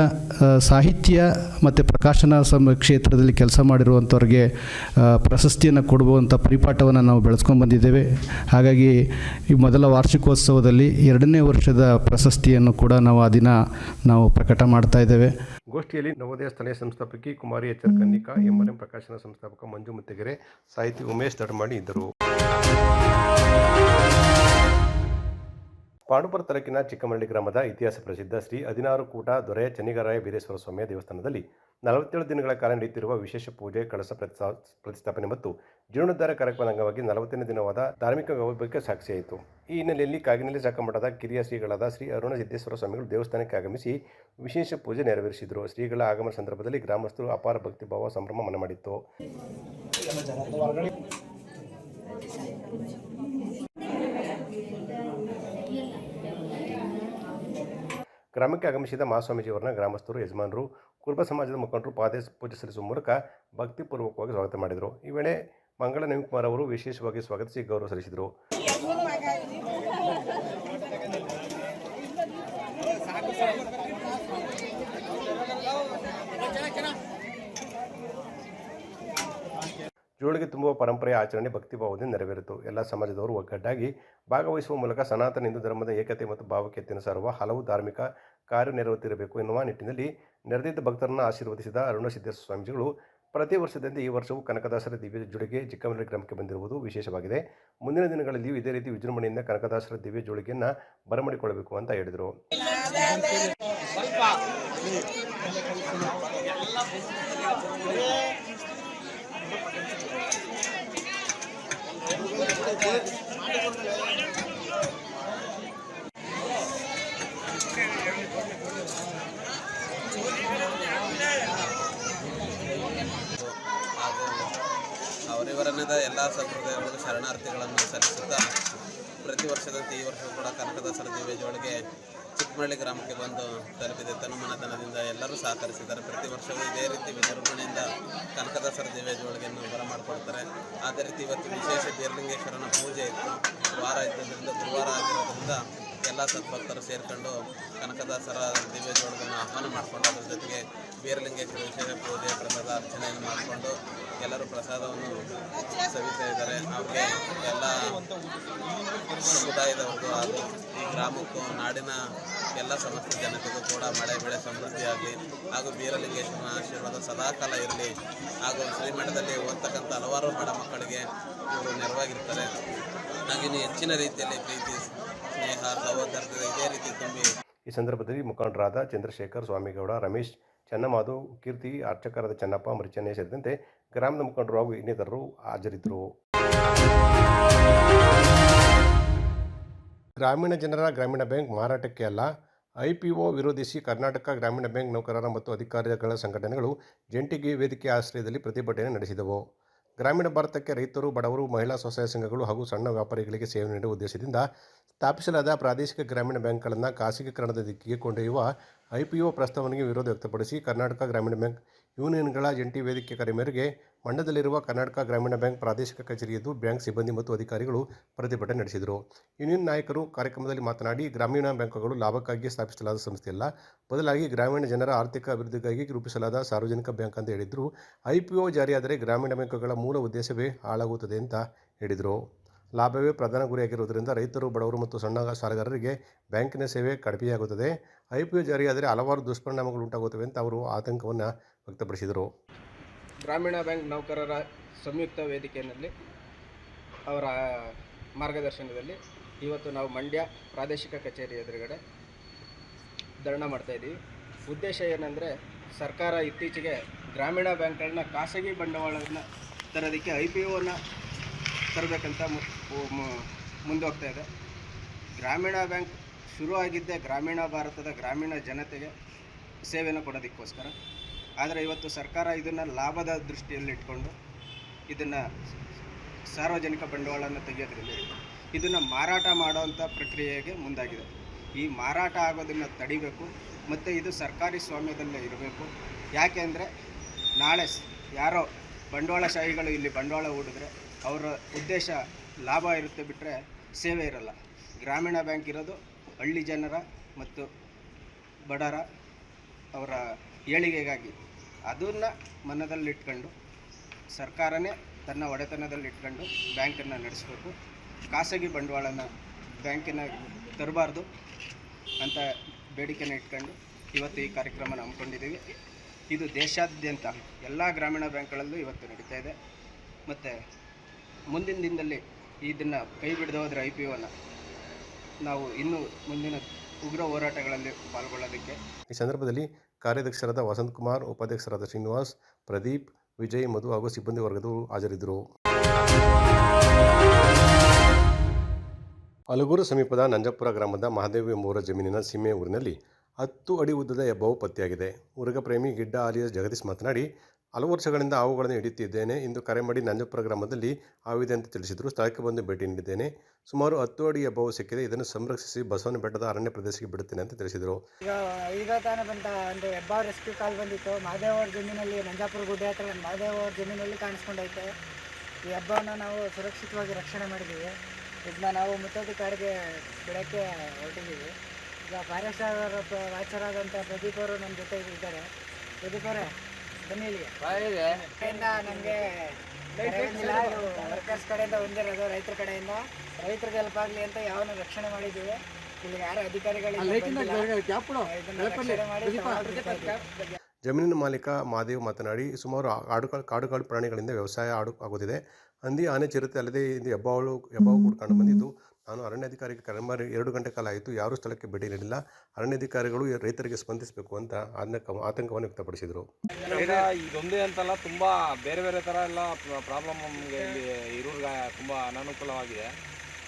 ಸಾಹಿತ್ಯ ಮತ್ತು ಪ್ರಕಾಶನ ಸಮ, ಕ್ಷೇತ್ರದಲ್ಲಿ ಕೆಲಸ ಮಾಡಿರುವಂಥವ್ರಿಗೆ ಪ್ರಶಸ್ತಿಯನ್ನು ಕೊಡುವಂಥ ಪರಿಪಾಠವನ್ನು ನಾವು ಬೆಳೆಸ್ಕೊಂಡು ಬಂದಿದ್ದೇವೆ. ಹಾಗಾಗಿ, ಈ ಮೊದಲ ವಾರ್ಷಿಕೋತ್ಸವದಲ್ಲಿ ಎರಡನೇ ವರ್ಷದ ಪ್ರಶಸ್ತಿಯನ್ನು ಕೂಡ ನಾವು ಆ ದಿನ ನಾವು ಪ್ರಕಟ ಮಾಡ್ತಾ ಇದ್ದೇವೆ. ಗೋಷ್ಠಿಯಲ್ಲಿ ನವೋದಯ ಸ್ಥಳೀಯ ಸಂಸ್ಥಾಪಕಿ ಕುಮಾರಿ ಎಚ್ ಆರ್ ಕನ್ನಿಕಾ ಎಂಎಲ್ಎಂ ಪ್ರಕಾಶನ ಸಂಸ್ಥಾಪಕ ಮಂಜು ಮುತ್ತಿಗೆರೆ ಸಾಹಿತಿ ಉಮೇಶ್ ದಡಮಾಡಿ ಇದ್ದರು. ಪಾಂಡುಪುರ ತಾಲೂಕಿನ ಚಿಕ್ಕಮಳ್ಳಿ ಗ್ರಾಮದ ಇತಿಹಾಸ ಪ್ರಸಿದ್ಧ ಶ್ರೀ ಹದಿನಾರು ಕೂಟ ದೊರೆ ಚನ್ನಿಗರಾಯ ವೀರೇಶ್ವರ ಸ್ವಾಮಿಯ ದೇವಸ್ಥಾನದಲ್ಲಿ ನಲವತ್ತೇಳು ದಿನಗಳ ಕಾಲ ನಡೆಯುತ್ತಿರುವ ವಿಶೇಷ ಪೂಜೆ, ಕಳಸ ಪ್ರತಿಷ್ಠಾ ಪ್ರತಿಷ್ಠಾಪನೆ ಮತ್ತು ಜೀರ್ಣೋದ್ಧಾರ ಕಾರ್ಯಕ್ರಮದ ಅಂಗವಾಗಿ ನಲವತ್ತನೇ ದಿನವಾದ ಧಾರ್ಮಿಕ ವೈಭವಕ್ಕೆ ಸಾಕ್ಷಿಯಾಯಿತು. ಈ ಹಿನ್ನೆಲೆಯಲ್ಲಿ ಕಾಗಿನೆಲೆ ಸಾಕಮಠದ ಕಿರಿಯ ಶ್ರೀಗಳಾದ ಶ್ರೀ ಅರುಣ ಸಿದ್ದೇಶ್ವರ ಸ್ವಾಮಿಗಳು ದೇವಸ್ಥಾನಕ್ಕೆ ಆಗಮಿಸಿ ವಿಶೇಷ ಪೂಜೆ ನೆರವೇರಿಸಿದರು. ಶ್ರೀಗಳ ಆಗಮನ ಸಂದರ್ಭದಲ್ಲಿ ಗ್ರಾಮಸ್ಥರು ಅಪಾರ ಭಕ್ತಿಭಾವ ಸಂಭ್ರಮ ಮನೆ ಮಾಡಿತ್ತು. ಗ್ರಾಮಕ್ಕೆ ಆಗಮಿಸಿದ ಮಹಾಸ್ವಾಮೀಜಿಯವರನ್ನ ಗ್ರಾಮಸ್ಥರು, ಯಜಮಾನರು ಕುರುಬ ಸಮಾಜದ ಮುಖಂಡರು ಪಾದ ಪೂಜೆ ಸಲ್ಲಿಸುವ ಮೂಲಕ ಭಕ್ತಿಪೂರ್ವಕವಾಗಿ ಸ್ವಾಗತ ಮಾಡಿದರು. ಈ ವೇಳೆ ಮಂಗಳ ನವೀನ್ಕುಮಾರ್ ಅವರು ವಿಶೇಷವಾಗಿ ಸ್ವಾಗತಿಸಿ ಗೌರವ ಸಲ್ಲಿಸಿದರು. ಜೋಳಿಗೆ ತುಂಬುವ ಪರಂಪರೆಯ ಆಚರಣೆ ಭಕ್ತಿಭಾವದಿಂದ ನೆರವೇರಿತು. ಎಲ್ಲ ಸಮಾಜದವರು ಒಗ್ಗಟ್ಟಾಗಿ ಭಾಗವಹಿಸುವ ಮೂಲಕ ಸನಾತನ ಹಿಂದೂ ಧರ್ಮದ ಏಕತೆ ಮತ್ತು ಭಾವಕ್ಕೆ ಸಾರುವ ಹಲವು ಧಾರ್ಮಿಕ ಕಾರ್ಯನಿರ್ವಹಿಸಿರಬೇಕು ಎನ್ನುವ ನಿಟ್ಟಿನಲ್ಲಿ ನೆರೆದಿದ್ದ ಭಕ್ತರನ್ನು ಆಶೀರ್ವದಿಸಿದ ಅರುಣ ಸಿದ್ದೇಶ್ವರ ಸ್ವಾಮೀಜಿಗಳು, ಪ್ರತಿ ವರ್ಷದಂತೆ ಈ ವರ್ಷವೂ ಕನಕದಾಸರ ದಿವ್ಯ ಜೋಳಿಗೆ ಚಿಕ್ಕಮಗಳೂರು ಗ್ರಾಮಕ್ಕೆ ಬಂದಿರುವುದು ವಿಶೇಷವಾಗಿದೆ. ಮುಂದಿನ ದಿನಗಳಲ್ಲಿಯೂ ಇದೇ ರೀತಿ ವಿಜೃಂಭಣೆಯಿಂದ ಕನಕದಾಸರ ದಿವ್ಯ ಜೋಳಿಗೆಯನ್ನು ಬರಮಾಡಿಕೊಳ್ಳಬೇಕು ಅಂತ ಹೇಳಿದರು. ಹಾಗೂ ಅವರಿವರನ್ನದ ಎಲ್ಲ ಸಂಪ್ರದಾಯಗಳು ಶರಣಾರ್ಥಿಗಳನ್ನು ಸಲ್ಲಿಸುತ್ತಾ ಪ್ರತಿ ವರ್ಷದಂತೆ ಈ ವರ್ಷವೂ ಕೂಡ ಕನಕದಾಸರ ದಿವ್ಯಜೋಳಿಗೆ ಚಿಕ್ಕಮಳ್ಳಿ ಗ್ರಾಮಕ್ಕೆ ಬಂದು ತಲುಪಿದೆ ತನುಮನತನದಿಂದ ಎಲ್ಲರೂ ಸಹಕರಿಸಿದ್ದಾರೆ. ಪ್ರತಿ ವರ್ಷವೂ ಇದೇ ರೀತಿ ವಿಜೃಂಭಣೆಯಿಂದ ಕನಕದಾಸರ ದಿವ್ಯಜೋಳಿಗೆಯನ್ನು ಬರಮಾಡಿಕೊಳ್ತಾರೆ ಅದೇ ರೀತಿ ಇವತ್ತು ವಿಶೇಷ ಬೀರಲಿಂಗೇಶ್ವರನ ಪೂಜೆ ಇತ್ತು. ವಾರ ಇದ್ದುದರಿಂದ ಗುರುವಾರ ಆಗಿರೋದ್ರಿಂದ ಎಲ್ಲ ಸದ್ಭಕ್ತರು ಸೇರಿಕೊಂಡು ಕನಕದಾಸರ ದಿವ್ಯ ಜೋಡಗಳನ್ನು ಆಹ್ವಾನ ಮಾಡಿಕೊಂಡು ಅದರ ಜೊತೆಗೆ ಬೀರಲಿಂಗೇಶ್ವರ ವಿಶೇಷ ಪೂಜೆ, ಪ್ರಸಾದ ಅರ್ಚನೆಯನ್ನು ಮಾಡಿಕೊಂಡು ಎಲ್ಲರೂ ಪ್ರಸಾದವನ್ನು ಸವಿತಾ ಇದ್ದಾರೆ. ಹಾಗೆ ಎಲ್ಲ ಸಮುದಾಯದವರು ಹಾಗೂ ಈ ಗ್ರಾಮಕ್ಕೂ ನಾಡಿನ ಎಲ್ಲ ಸಮಸ್ತ ಜನತೆಗೂ ಕೂಡ ಮಳೆ, ಬೆಳೆ ಸಮೃದ್ಧಿಯಾಗಲಿ ಹಾಗೂ ಬೀರಲಿಂಗೇಶ್ವರನ ಆಶೀರ್ವಾದ ಸದಾಕಾಲ ಇರಲಿ ಹಾಗೂ ಶ್ರೀಮಠದಲ್ಲಿ ಓದ್ತಕ್ಕಂಥ ಹಲವಾರು ಬಡ ಮಕ್ಕಳಿಗೆ ಇವರು ನೆರವಾಗಿರ್ತಾರೆ. ಹಾಗೆಯೇ ಹೆಚ್ಚಿನ ರೀತಿಯಲ್ಲಿ ಪ್ರೀತಿ ಸ್ನೇಹ ಸಹೋದರತೆ ಇದೇ ರೀತಿ ತುಂಬಿ. ಈ ಸಂದರ್ಭದಲ್ಲಿ ಮುಖಂಡರಾದ ಚಂದ್ರಶೇಖರ್ ಸ್ವಾಮಿಗೌಡ ರಮೇಶ್ ಚೆನ್ನಮಾಧು ಕೀರ್ತಿ ಅರ್ಚಕರಾದ ಚೆನ್ನಪ್ಪ ಮರಿಚನ್ನ ಸೇರಿದಂತೆ ಗ್ರಾಮದ ಮುಖಂಡರು ಹಾಗೂ ಇನ್ನಿತರರು ಹಾಜರಿದ್ದರು. ಗ್ರಾಮೀಣ ಜನರ ಗ್ರಾಮೀಣ ಬ್ಯಾಂಕ್ ಮಾರಾಟಕ್ಕೆ ಅಲ್ಲ ಐ ಪಿ ಒ ವಿರೋಧಿಸಿ ಕರ್ನಾಟಕ ಗ್ರಾಮೀಣ ಬ್ಯಾಂಕ್ ನೌಕರರ ಮತ್ತು ಅಧಿಕಾರಿಗಳ ಸಂಘಟನೆಗಳು ಜಂಟಿಗೆ ವೇದಿಕೆ ಆಶ್ರಯದಲ್ಲಿ ಪ್ರತಿಭಟನೆ ನಡೆಸಿದವು. ಗ್ರಾಮೀಣ ಭಾರತಕ್ಕೆ ರೈತರು, ಬಡವರು, ಮಹಿಳಾ ಸ್ವಸಹಾಯ ಸಂಘಗಳು ಹಾಗೂ ಸಣ್ಣ ವ್ಯಾಪಾರಿಗಳಿಗೆ ಸೇವೆ ನೀಡುವ ಉದ್ದೇಶದಿಂದ ಸ್ಥಾಪಿಸಲಾದ ಪ್ರಾದೇಶಿಕ ಗ್ರಾಮೀಣ ಬ್ಯಾಂಕ್ಗಳನ್ನು ಖಾಸಗೀಕರಣದ ದಿಕ್ಕಿಗೆ ಕೊಂಡೊಯ್ಯುವ ಐ ಪಿ ಒ ಪ್ರಸ್ತಾವನೆಗೆ ವಿರೋಧ ವ್ಯಕ್ತಪಡಿಸಿ ಕರ್ನಾಟಕ ಗ್ರಾಮೀಣ ಬ್ಯಾಂಕ್ ಯೂನಿಯನ್ಗಳ ಜಂಟಿ ವೇದಿಕೆ ಕರೆ ಮೇರೆಗೆ ಮಂಡ್ಯದಲ್ಲಿರುವ ಕರ್ನಾಟಕ ಗ್ರಾಮೀಣ ಬ್ಯಾಂಕ್ ಪ್ರಾದೇಶಿಕ ಕಚೇರಿಯದ್ದು ಬ್ಯಾಂಕ್ ಸಿಬ್ಬಂದಿ ಮತ್ತು ಅಧಿಕಾರಿಗಳು ಪ್ರತಿಭಟನೆ ನಡೆಸಿದರು. ಯೂನಿಯನ್ ನಾಯಕರು ಕಾರ್ಯಕ್ರಮದಲ್ಲಿ ಮಾತನಾಡಿ, ಗ್ರಾಮೀಣ ಬ್ಯಾಂಕುಗಳು ಲಾಭಕ್ಕಾಗಿ ಸ್ಥಾಪಿಸಲಾದ ಸಂಸ್ಥೆಯಲ್ಲ. ಬದಲಾಗಿ ಗ್ರಾಮೀಣ ಜನರ ಆರ್ಥಿಕ ಅಭಿವೃದ್ಧಿಗಾಗಿ ರೂಪಿಸಲಾದ ಸಾರ್ವಜನಿಕ ಬ್ಯಾಂಕ್ ಅಂತ ಹೇಳಿದರು. ಐ ಪಿ ಒ ಜಾರಿಯಾದರೆ ಗ್ರಾಮೀಣ ಬ್ಯಾಂಕುಗಳ ಮೂಲ ಉದ್ದೇಶವೇ ಹಾಳಾಗುತ್ತದೆ ಅಂತ ಹೇಳಿದರು. ಲಾಭವೇ ಪ್ರಧಾನ ಗುರಿಯಾಗಿರುವುದರಿಂದ ರೈತರು, ಬಡವರು ಮತ್ತು ಸಣ್ಣ ಸಾಲಗಾರರಿಗೆ ಬ್ಯಾಂಕಿನ ಸೇವೆ ಕಡಿಮೆಯಾಗುತ್ತದೆ. ಐ ಪಿ ಒ ಜಾರಿಯಾದರೆ ಹಲವಾರು ದುಷ್ಪರಿಣಾಮಗಳು ಉಂಟಾಗುತ್ತವೆ ಅಂತ ಅವರು ಆತಂಕವನ್ನು ವ್ಯಕ್ತಪಡಿಸಿದರು. ಗ್ರಾಮೀಣ ಬ್ಯಾಂಕ್ ನೌಕರರ ಸಂಯುಕ್ತ ವೇದಿಕೆಯಲ್ಲಿ ಅವರ ಮಾರ್ಗದರ್ಶನದಲ್ಲಿ ಇವತ್ತು ನಾವು ಮಂಡ್ಯ ಪ್ರಾದೇಶಿಕ ಕಚೇರಿ ಎದುರುಗಡೆ ಧರಣ ಮಾಡ್ತಾಯಿದ್ದೀವಿ ಉದ್ದೇಶ ಏನಂದರೆ ಸರ್ಕಾರ ಇತ್ತೀಚೆಗೆ ಗ್ರಾಮೀಣ ಬ್ಯಾಂಕ್ಗಳನ್ನ ಖಾಸಗಿ ಬಂಡವಾಳವನ್ನು ತರೋದಕ್ಕೆ ಐ ಪಿ ಒನ ತರಬೇಕಂತ ಮು- ಮು- ಮುಂದೆ ಹೋಗ್ತಾ ಇದೆ. ಗ್ರಾಮೀಣ ಬ್ಯಾಂಕ್ ಶುರು ಆಗಿದ್ದೇ ಗ್ರಾಮೀಣ ಭಾರತದ ಗ್ರಾಮೀಣ ಜನತೆಗೆ ಸೇವೆಯನ್ನು ಕೊಡೋದಕ್ಕೋಸ್ಕರ. ಆದರೆ ಇವತ್ತು ಸರ್ಕಾರ ಇದನ್ನು ಲಾಭದ ದೃಷ್ಟಿಯಲ್ಲಿಟ್ಕೊಂಡು ಇದನ್ನು ಸಾರ್ವಜನಿಕ ಬಂಡವಾಳವನ್ನು ತೆಗೆಯೋದ್ರಿಂದ ಇದನ್ನು ಮಾರಾಟ ಮಾಡೋವಂಥ ಪ್ರಕ್ರಿಯೆಗೆ ಮುಂದಾಗಿದೆ. ಈ ಮಾರಾಟ ಆಗೋದನ್ನು ತಡಿಬೇಕು, ಮತ್ತು ಇದು ಸರ್ಕಾರಿ ಸ್ವಾಮ್ಯದಲ್ಲೇ ಇರಬೇಕು. ಯಾಕೆ ಅಂದರೆ ನಾಳೆ ಯಾರೋ ಬಂಡವಾಳಶಾಹಿಗಳು ಇಲ್ಲಿ ಬಂಡವಾಳ ಹೂಡಿದ್ರೆ ಅವರ ಉದ್ದೇಶ ಲಾಭ ಇರುತ್ತೆ ಬಿಟ್ಟರೆ ಸೇವೆ ಇರಲ್ಲ. ಗ್ರಾಮೀಣ ಬ್ಯಾಂಕ್ ಇರೋದು ಹಳ್ಳಿ ಜನರ ಮತ್ತು ಬಡರ ಅವರ ಏಳಿಗೆಗಾಗಿ. ಅದನ್ನು ಮನದಲ್ಲಿಟ್ಕೊಂಡು ಸರ್ಕಾರನೇ ತನ್ನ ಒಡೆತನದಲ್ಲಿ ಇಟ್ಕೊಂಡು ಬ್ಯಾಂಕನ್ನು ನಡೆಸಬೇಕು. ಖಾಸಗಿ ಬಂಡವಾಳನ ಬ್ಯಾಂಕಿನ ತರಬಾರ್ದು ಅಂತ ಬೇಡಿಕೆನ ಇಟ್ಕೊಂಡು ಇವತ್ತು ಈ ಕಾರ್ಯಕ್ರಮನ ಹಮ್ಮಿಕೊಂಡಿದ್ದೀವಿ. ಇದು ದೇಶಾದ್ಯಂತ ಎಲ್ಲ ಗ್ರಾಮೀಣ ಬ್ಯಾಂಕ್ಗಳಲ್ಲೂ ಇವತ್ತು ನಡೀತಾ ಇದೆ. ಮತ್ತು ಮುಂದಿನ ದಿನದಲ್ಲಿ ಇದನ್ನು ಕೈ ಬಿಡದೆ ಹೋದರೆ ಐ ಪಿ ಒನ ನಾವು ಇನ್ನೂ ಮುಂದಿನ ಉಗ್ರ ಹೋರಾಟಗಳಲ್ಲಿ ಪಾಲ್ಗೊಳ್ಳೋದಕ್ಕೆ ಈ ಸಂದರ್ಭದಲ್ಲಿ ಕಾರ್ಯಾಧ್ಯಕ್ಷರಾದ ವಸಂತ್ ಕುಮಾರ್, ಉಪಾಧ್ಯಕ್ಷರಾದ ಶ್ರೀನಿವಾಸ್, ಪ್ರದೀಪ್, ವಿಜಯ್, ಮಧು ಹಾಗೂ ಸಿಬ್ಬಂದಿ ವರ್ಗದವರು ಹಾಜರಿದ್ದರು. ಅಲಗೂರು ಸಮೀಪದ ನಂಜಪುರ ಗ್ರಾಮದ ಮಹಾದೇವಿ ಎಂಬುವರ ಜಮೀನಿನ ಸೀಮೆ ಊರಿನಲ್ಲಿ ಹತ್ತು ಅಡಿ ಉದ್ದದ ಹೆಬ್ಬಾವು ಪತ್ತೆಯಾಗಿದೆ. ಉರುಗಪ್ರೇಮಿ ಗಿಡ್ಡ ಆಲಿಯಸ್ ಜಗದೀಶ್ ಮಾತನಾಡಿ ಹಲವು ವರ್ಷಗಳಿಂದ ಹಾವುಗಳನ್ನು ಹಿಡಿಯುತ್ತಿದ್ದೇನೆ. ಇಂದು ಕರೆ ಮಾಡಿ ನಂಜಪುರ ಗ್ರಾಮದಲ್ಲಿ ಹಾವಿದೆ ಅಂತ ತಿಳಿಸಿದರು. ಸ್ಥಳಕ್ಕೆ ಬಂದು ಭೇಟಿ ನೀಡಿದ್ದೇನೆ. ಸುಮಾರು ಹತ್ತು ಅಡಿ ಅಭಾವ ಸಿಕ್ಕಿದೆ. ಇದನ್ನು ಸಂರಕ್ಷಿಸಿ ಬಸವನ ಬೆಟ್ಟದ ಅರಣ್ಯ ಪ್ರದೇಶಕ್ಕೆ ಬಿಡುತ್ತೇನೆ ಅಂತ ತಿಳಿಸಿದರು. ಈಗ ಈಗ ತಾನೇ ಬಂತ ಒಂದು ಹೆಬ್ಬಾವ್ ರೆಸ್ಕ್ಯೂ ಕಾಲ್ ಬಂದಿತ್ತು. ಮಹಾದೇವವ್ರ ಜಮೀನಲ್ಲಿ, ನಂಜಾಪುರ ಗುಡ್ಡೆ ಹತ್ರ ಮಹಾದೇವವ್ರ ಜಮೀನಲ್ಲಿ ಕಾಣಿಸ್ಕೊಂಡೈತೆ. ಈ ಹಬ್ಬವನ್ನು ನಾವು ಸುರಕ್ಷಿತವಾಗಿ ರಕ್ಷಣೆ ಮಾಡಿದ್ದೀವಿ. ಇದನ್ನ ನಾವು ಮುತ್ತಧಿಕಾರಿಗೆ ಬಿಡೋಕ್ಕೆ ಹೊರಟಿದ್ದೀವಿ. ಈಗ ಫಾರೆಸ್ಟ್ ವಾಚರಾದಂಥ ಪ್ರದೀಪ್ ಅವರು ನಮ್ಮ ಜೊತೆ ಇದ್ದಾರೆ. ಪ್ರದೀಪ್ ಅವರೇ ಬನ್ನಿ ನಮಗೆ ವರ್ಕರ್ಸ್ ಕಡೆಯಿಂದ ಹೊಂದಿರೋದು ರೈತರ ಕಡೆಯಿಂದ. ರೈತರಿಗೆ ಹೆಲ್ಪ್ ಆಗಲಿ ಅಂತ ಯಾವನ್ನ ರಕ್ಷಣೆ ಮಾಡಿದ್ದೀವಿ. ಇಲ್ಲಿ ಯಾರು ಅಧಿಕಾರಿಗಳು ಇದನ್ನ ರಕ್ಷಣೆ ಮಾಡಿ ತಗೊಂಡ್ಬಿಡ್ತಾ ಇದ್ದೀವಿ. ಜಮೀನಿನ ಮಾಲೀಕ ಮಹಾದೇವ್ ಮಾತನಾಡಿ ಸುಮಾರು ಆಡುಗಳು ಕಾಡುಗಳು ಪ್ರಾಣಿಗಳಿಂದ ವ್ಯವಸಾಯ ಆಡು ಆಗುತ್ತಿದೆ. ಹಂದಿ ಆನೆ ಚಿರತೆ ಅಲ್ಲದೆ ಇದು ಹೆಬ್ಬಾವಳು ಹೆಬ್ಬಾವು ಕೂಡ ಕಂಡು ಬಂದಿದ್ದು. ನಾನು ಅರಣ್ಯಾಧಿಕಾರಿಗೆ ಕರೆ ಮಾಡಿ ಎರಡು ಗಂಟೆ ಕಾಲ ಆಯಿತು, ಯಾರೂ ಸ್ಥಳಕ್ಕೆ ಭೇಟಿ ನೀಡಿಲ್ಲ. ಅರಣ್ಯಾಧಿಕಾರಿಗಳು ರೈತರಿಗೆ ಸ್ಪಂದಿಸಬೇಕು ಅಂತ ಆತಂಕ ಆತಂಕವನ್ನು ವ್ಯಕ್ತಪಡಿಸಿದರು. ಇದೊಂದೇ ಅಂತಲ್ಲ, ತುಂಬ ಬೇರೆ ಬೇರೆ ಥರ ಎಲ್ಲ ಪ್ರಾಬ್ಲಮ್ ನಮಗೆ ಇಲ್ಲಿ ಇರೋರ್ಗೆ ತುಂಬ ಅನಾನುಕೂಲವಾಗಿದೆ.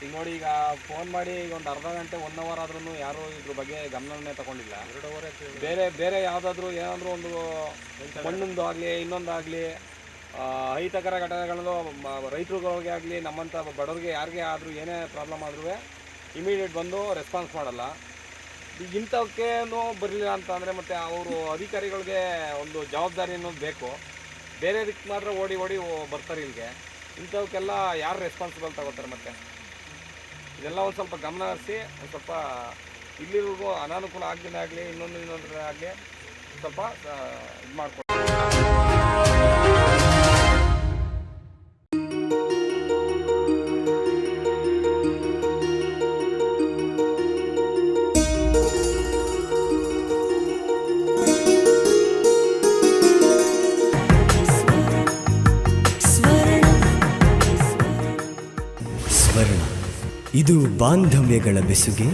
ಈಗ ನೋಡಿ, ಈಗ ಫೋನ್ ಮಾಡಿ ಈಗ ಒಂದು ಅರ್ಧ ಗಂಟೆ ಒನ್ ಅವರ್ ಆದ್ರೂ ಯಾರೂ ಇದ್ರ ಬಗ್ಗೆ ಗಮನವನ್ನೇ ತಗೊಂಡಿಲ್ಲ. ಬೇರೆ ಬೇರೆ ಯಾವುದಾದ್ರೂ ಏನಾದರೂ ಒಂದು ಮಣ್ಣೊಂದು ಆಗಲಿ, ಇನ್ನೊಂದಾಗಲಿ ಅಹಿತಕರ ಘಟನೆಗಳು ರೈತರುಗಳಿಗೆ ಆಗಲಿ ನಮ್ಮಂಥ ಬಡವರಿಗೆ ಯಾರಿಗೆ ಆದರೂ ಏನೇ ಪ್ರಾಬ್ಲಮ್ ಆದ್ರೂ ಇಮಿಡಿಯೇಟ್ ಬಂದು ರೆಸ್ಪಾನ್ಸ್ ಮಾಡಲ್ಲ. ಇಂಥವಕ್ಕೇನು ಬರಲಿಲ್ಲ ಅಂತ ಅಂದರೆ ಮತ್ತು ಅವರು ಅಧಿಕಾರಿಗಳಿಗೆ ಒಂದು ಜವಾಬ್ದಾರಿ ಅನ್ನೋದು ಬೇಕು. ಬೇರೆದಕ್ಕೆ ಮಾತ್ರ ಓಡಿ ಓಡಿ ಬರ್ತಾರೆ ಇಲ್ಲಿಗೆ ಇಂಥವಕ್ಕೆಲ್ಲ ಯಾರು ರೆಸ್ಪಾನ್ಸಿಬಲ್ ತಗೋತಾರೆ ಮತ್ತೆ? ಇದೆಲ್ಲ ಒಂದು ಸ್ವಲ್ಪ ಗಮನ ಹರಿಸಿ, ಒಂದು ಸ್ವಲ್ಪ ಇಲ್ಲಿವರೆಗೂ ಅನಾನುಕೂಲ ಆಗದೇ ಆಗಲಿ, ಇನ್ನೊಂದು ಇನ್ನೊಂದು ಆಗಲಿ, ಸ್ವಲ್ಪ ಇದು ಮಾಡ್ಕೊಂಡು ಬಾಂಧವ್ಯಗಳ ಬೆಸುಗೆ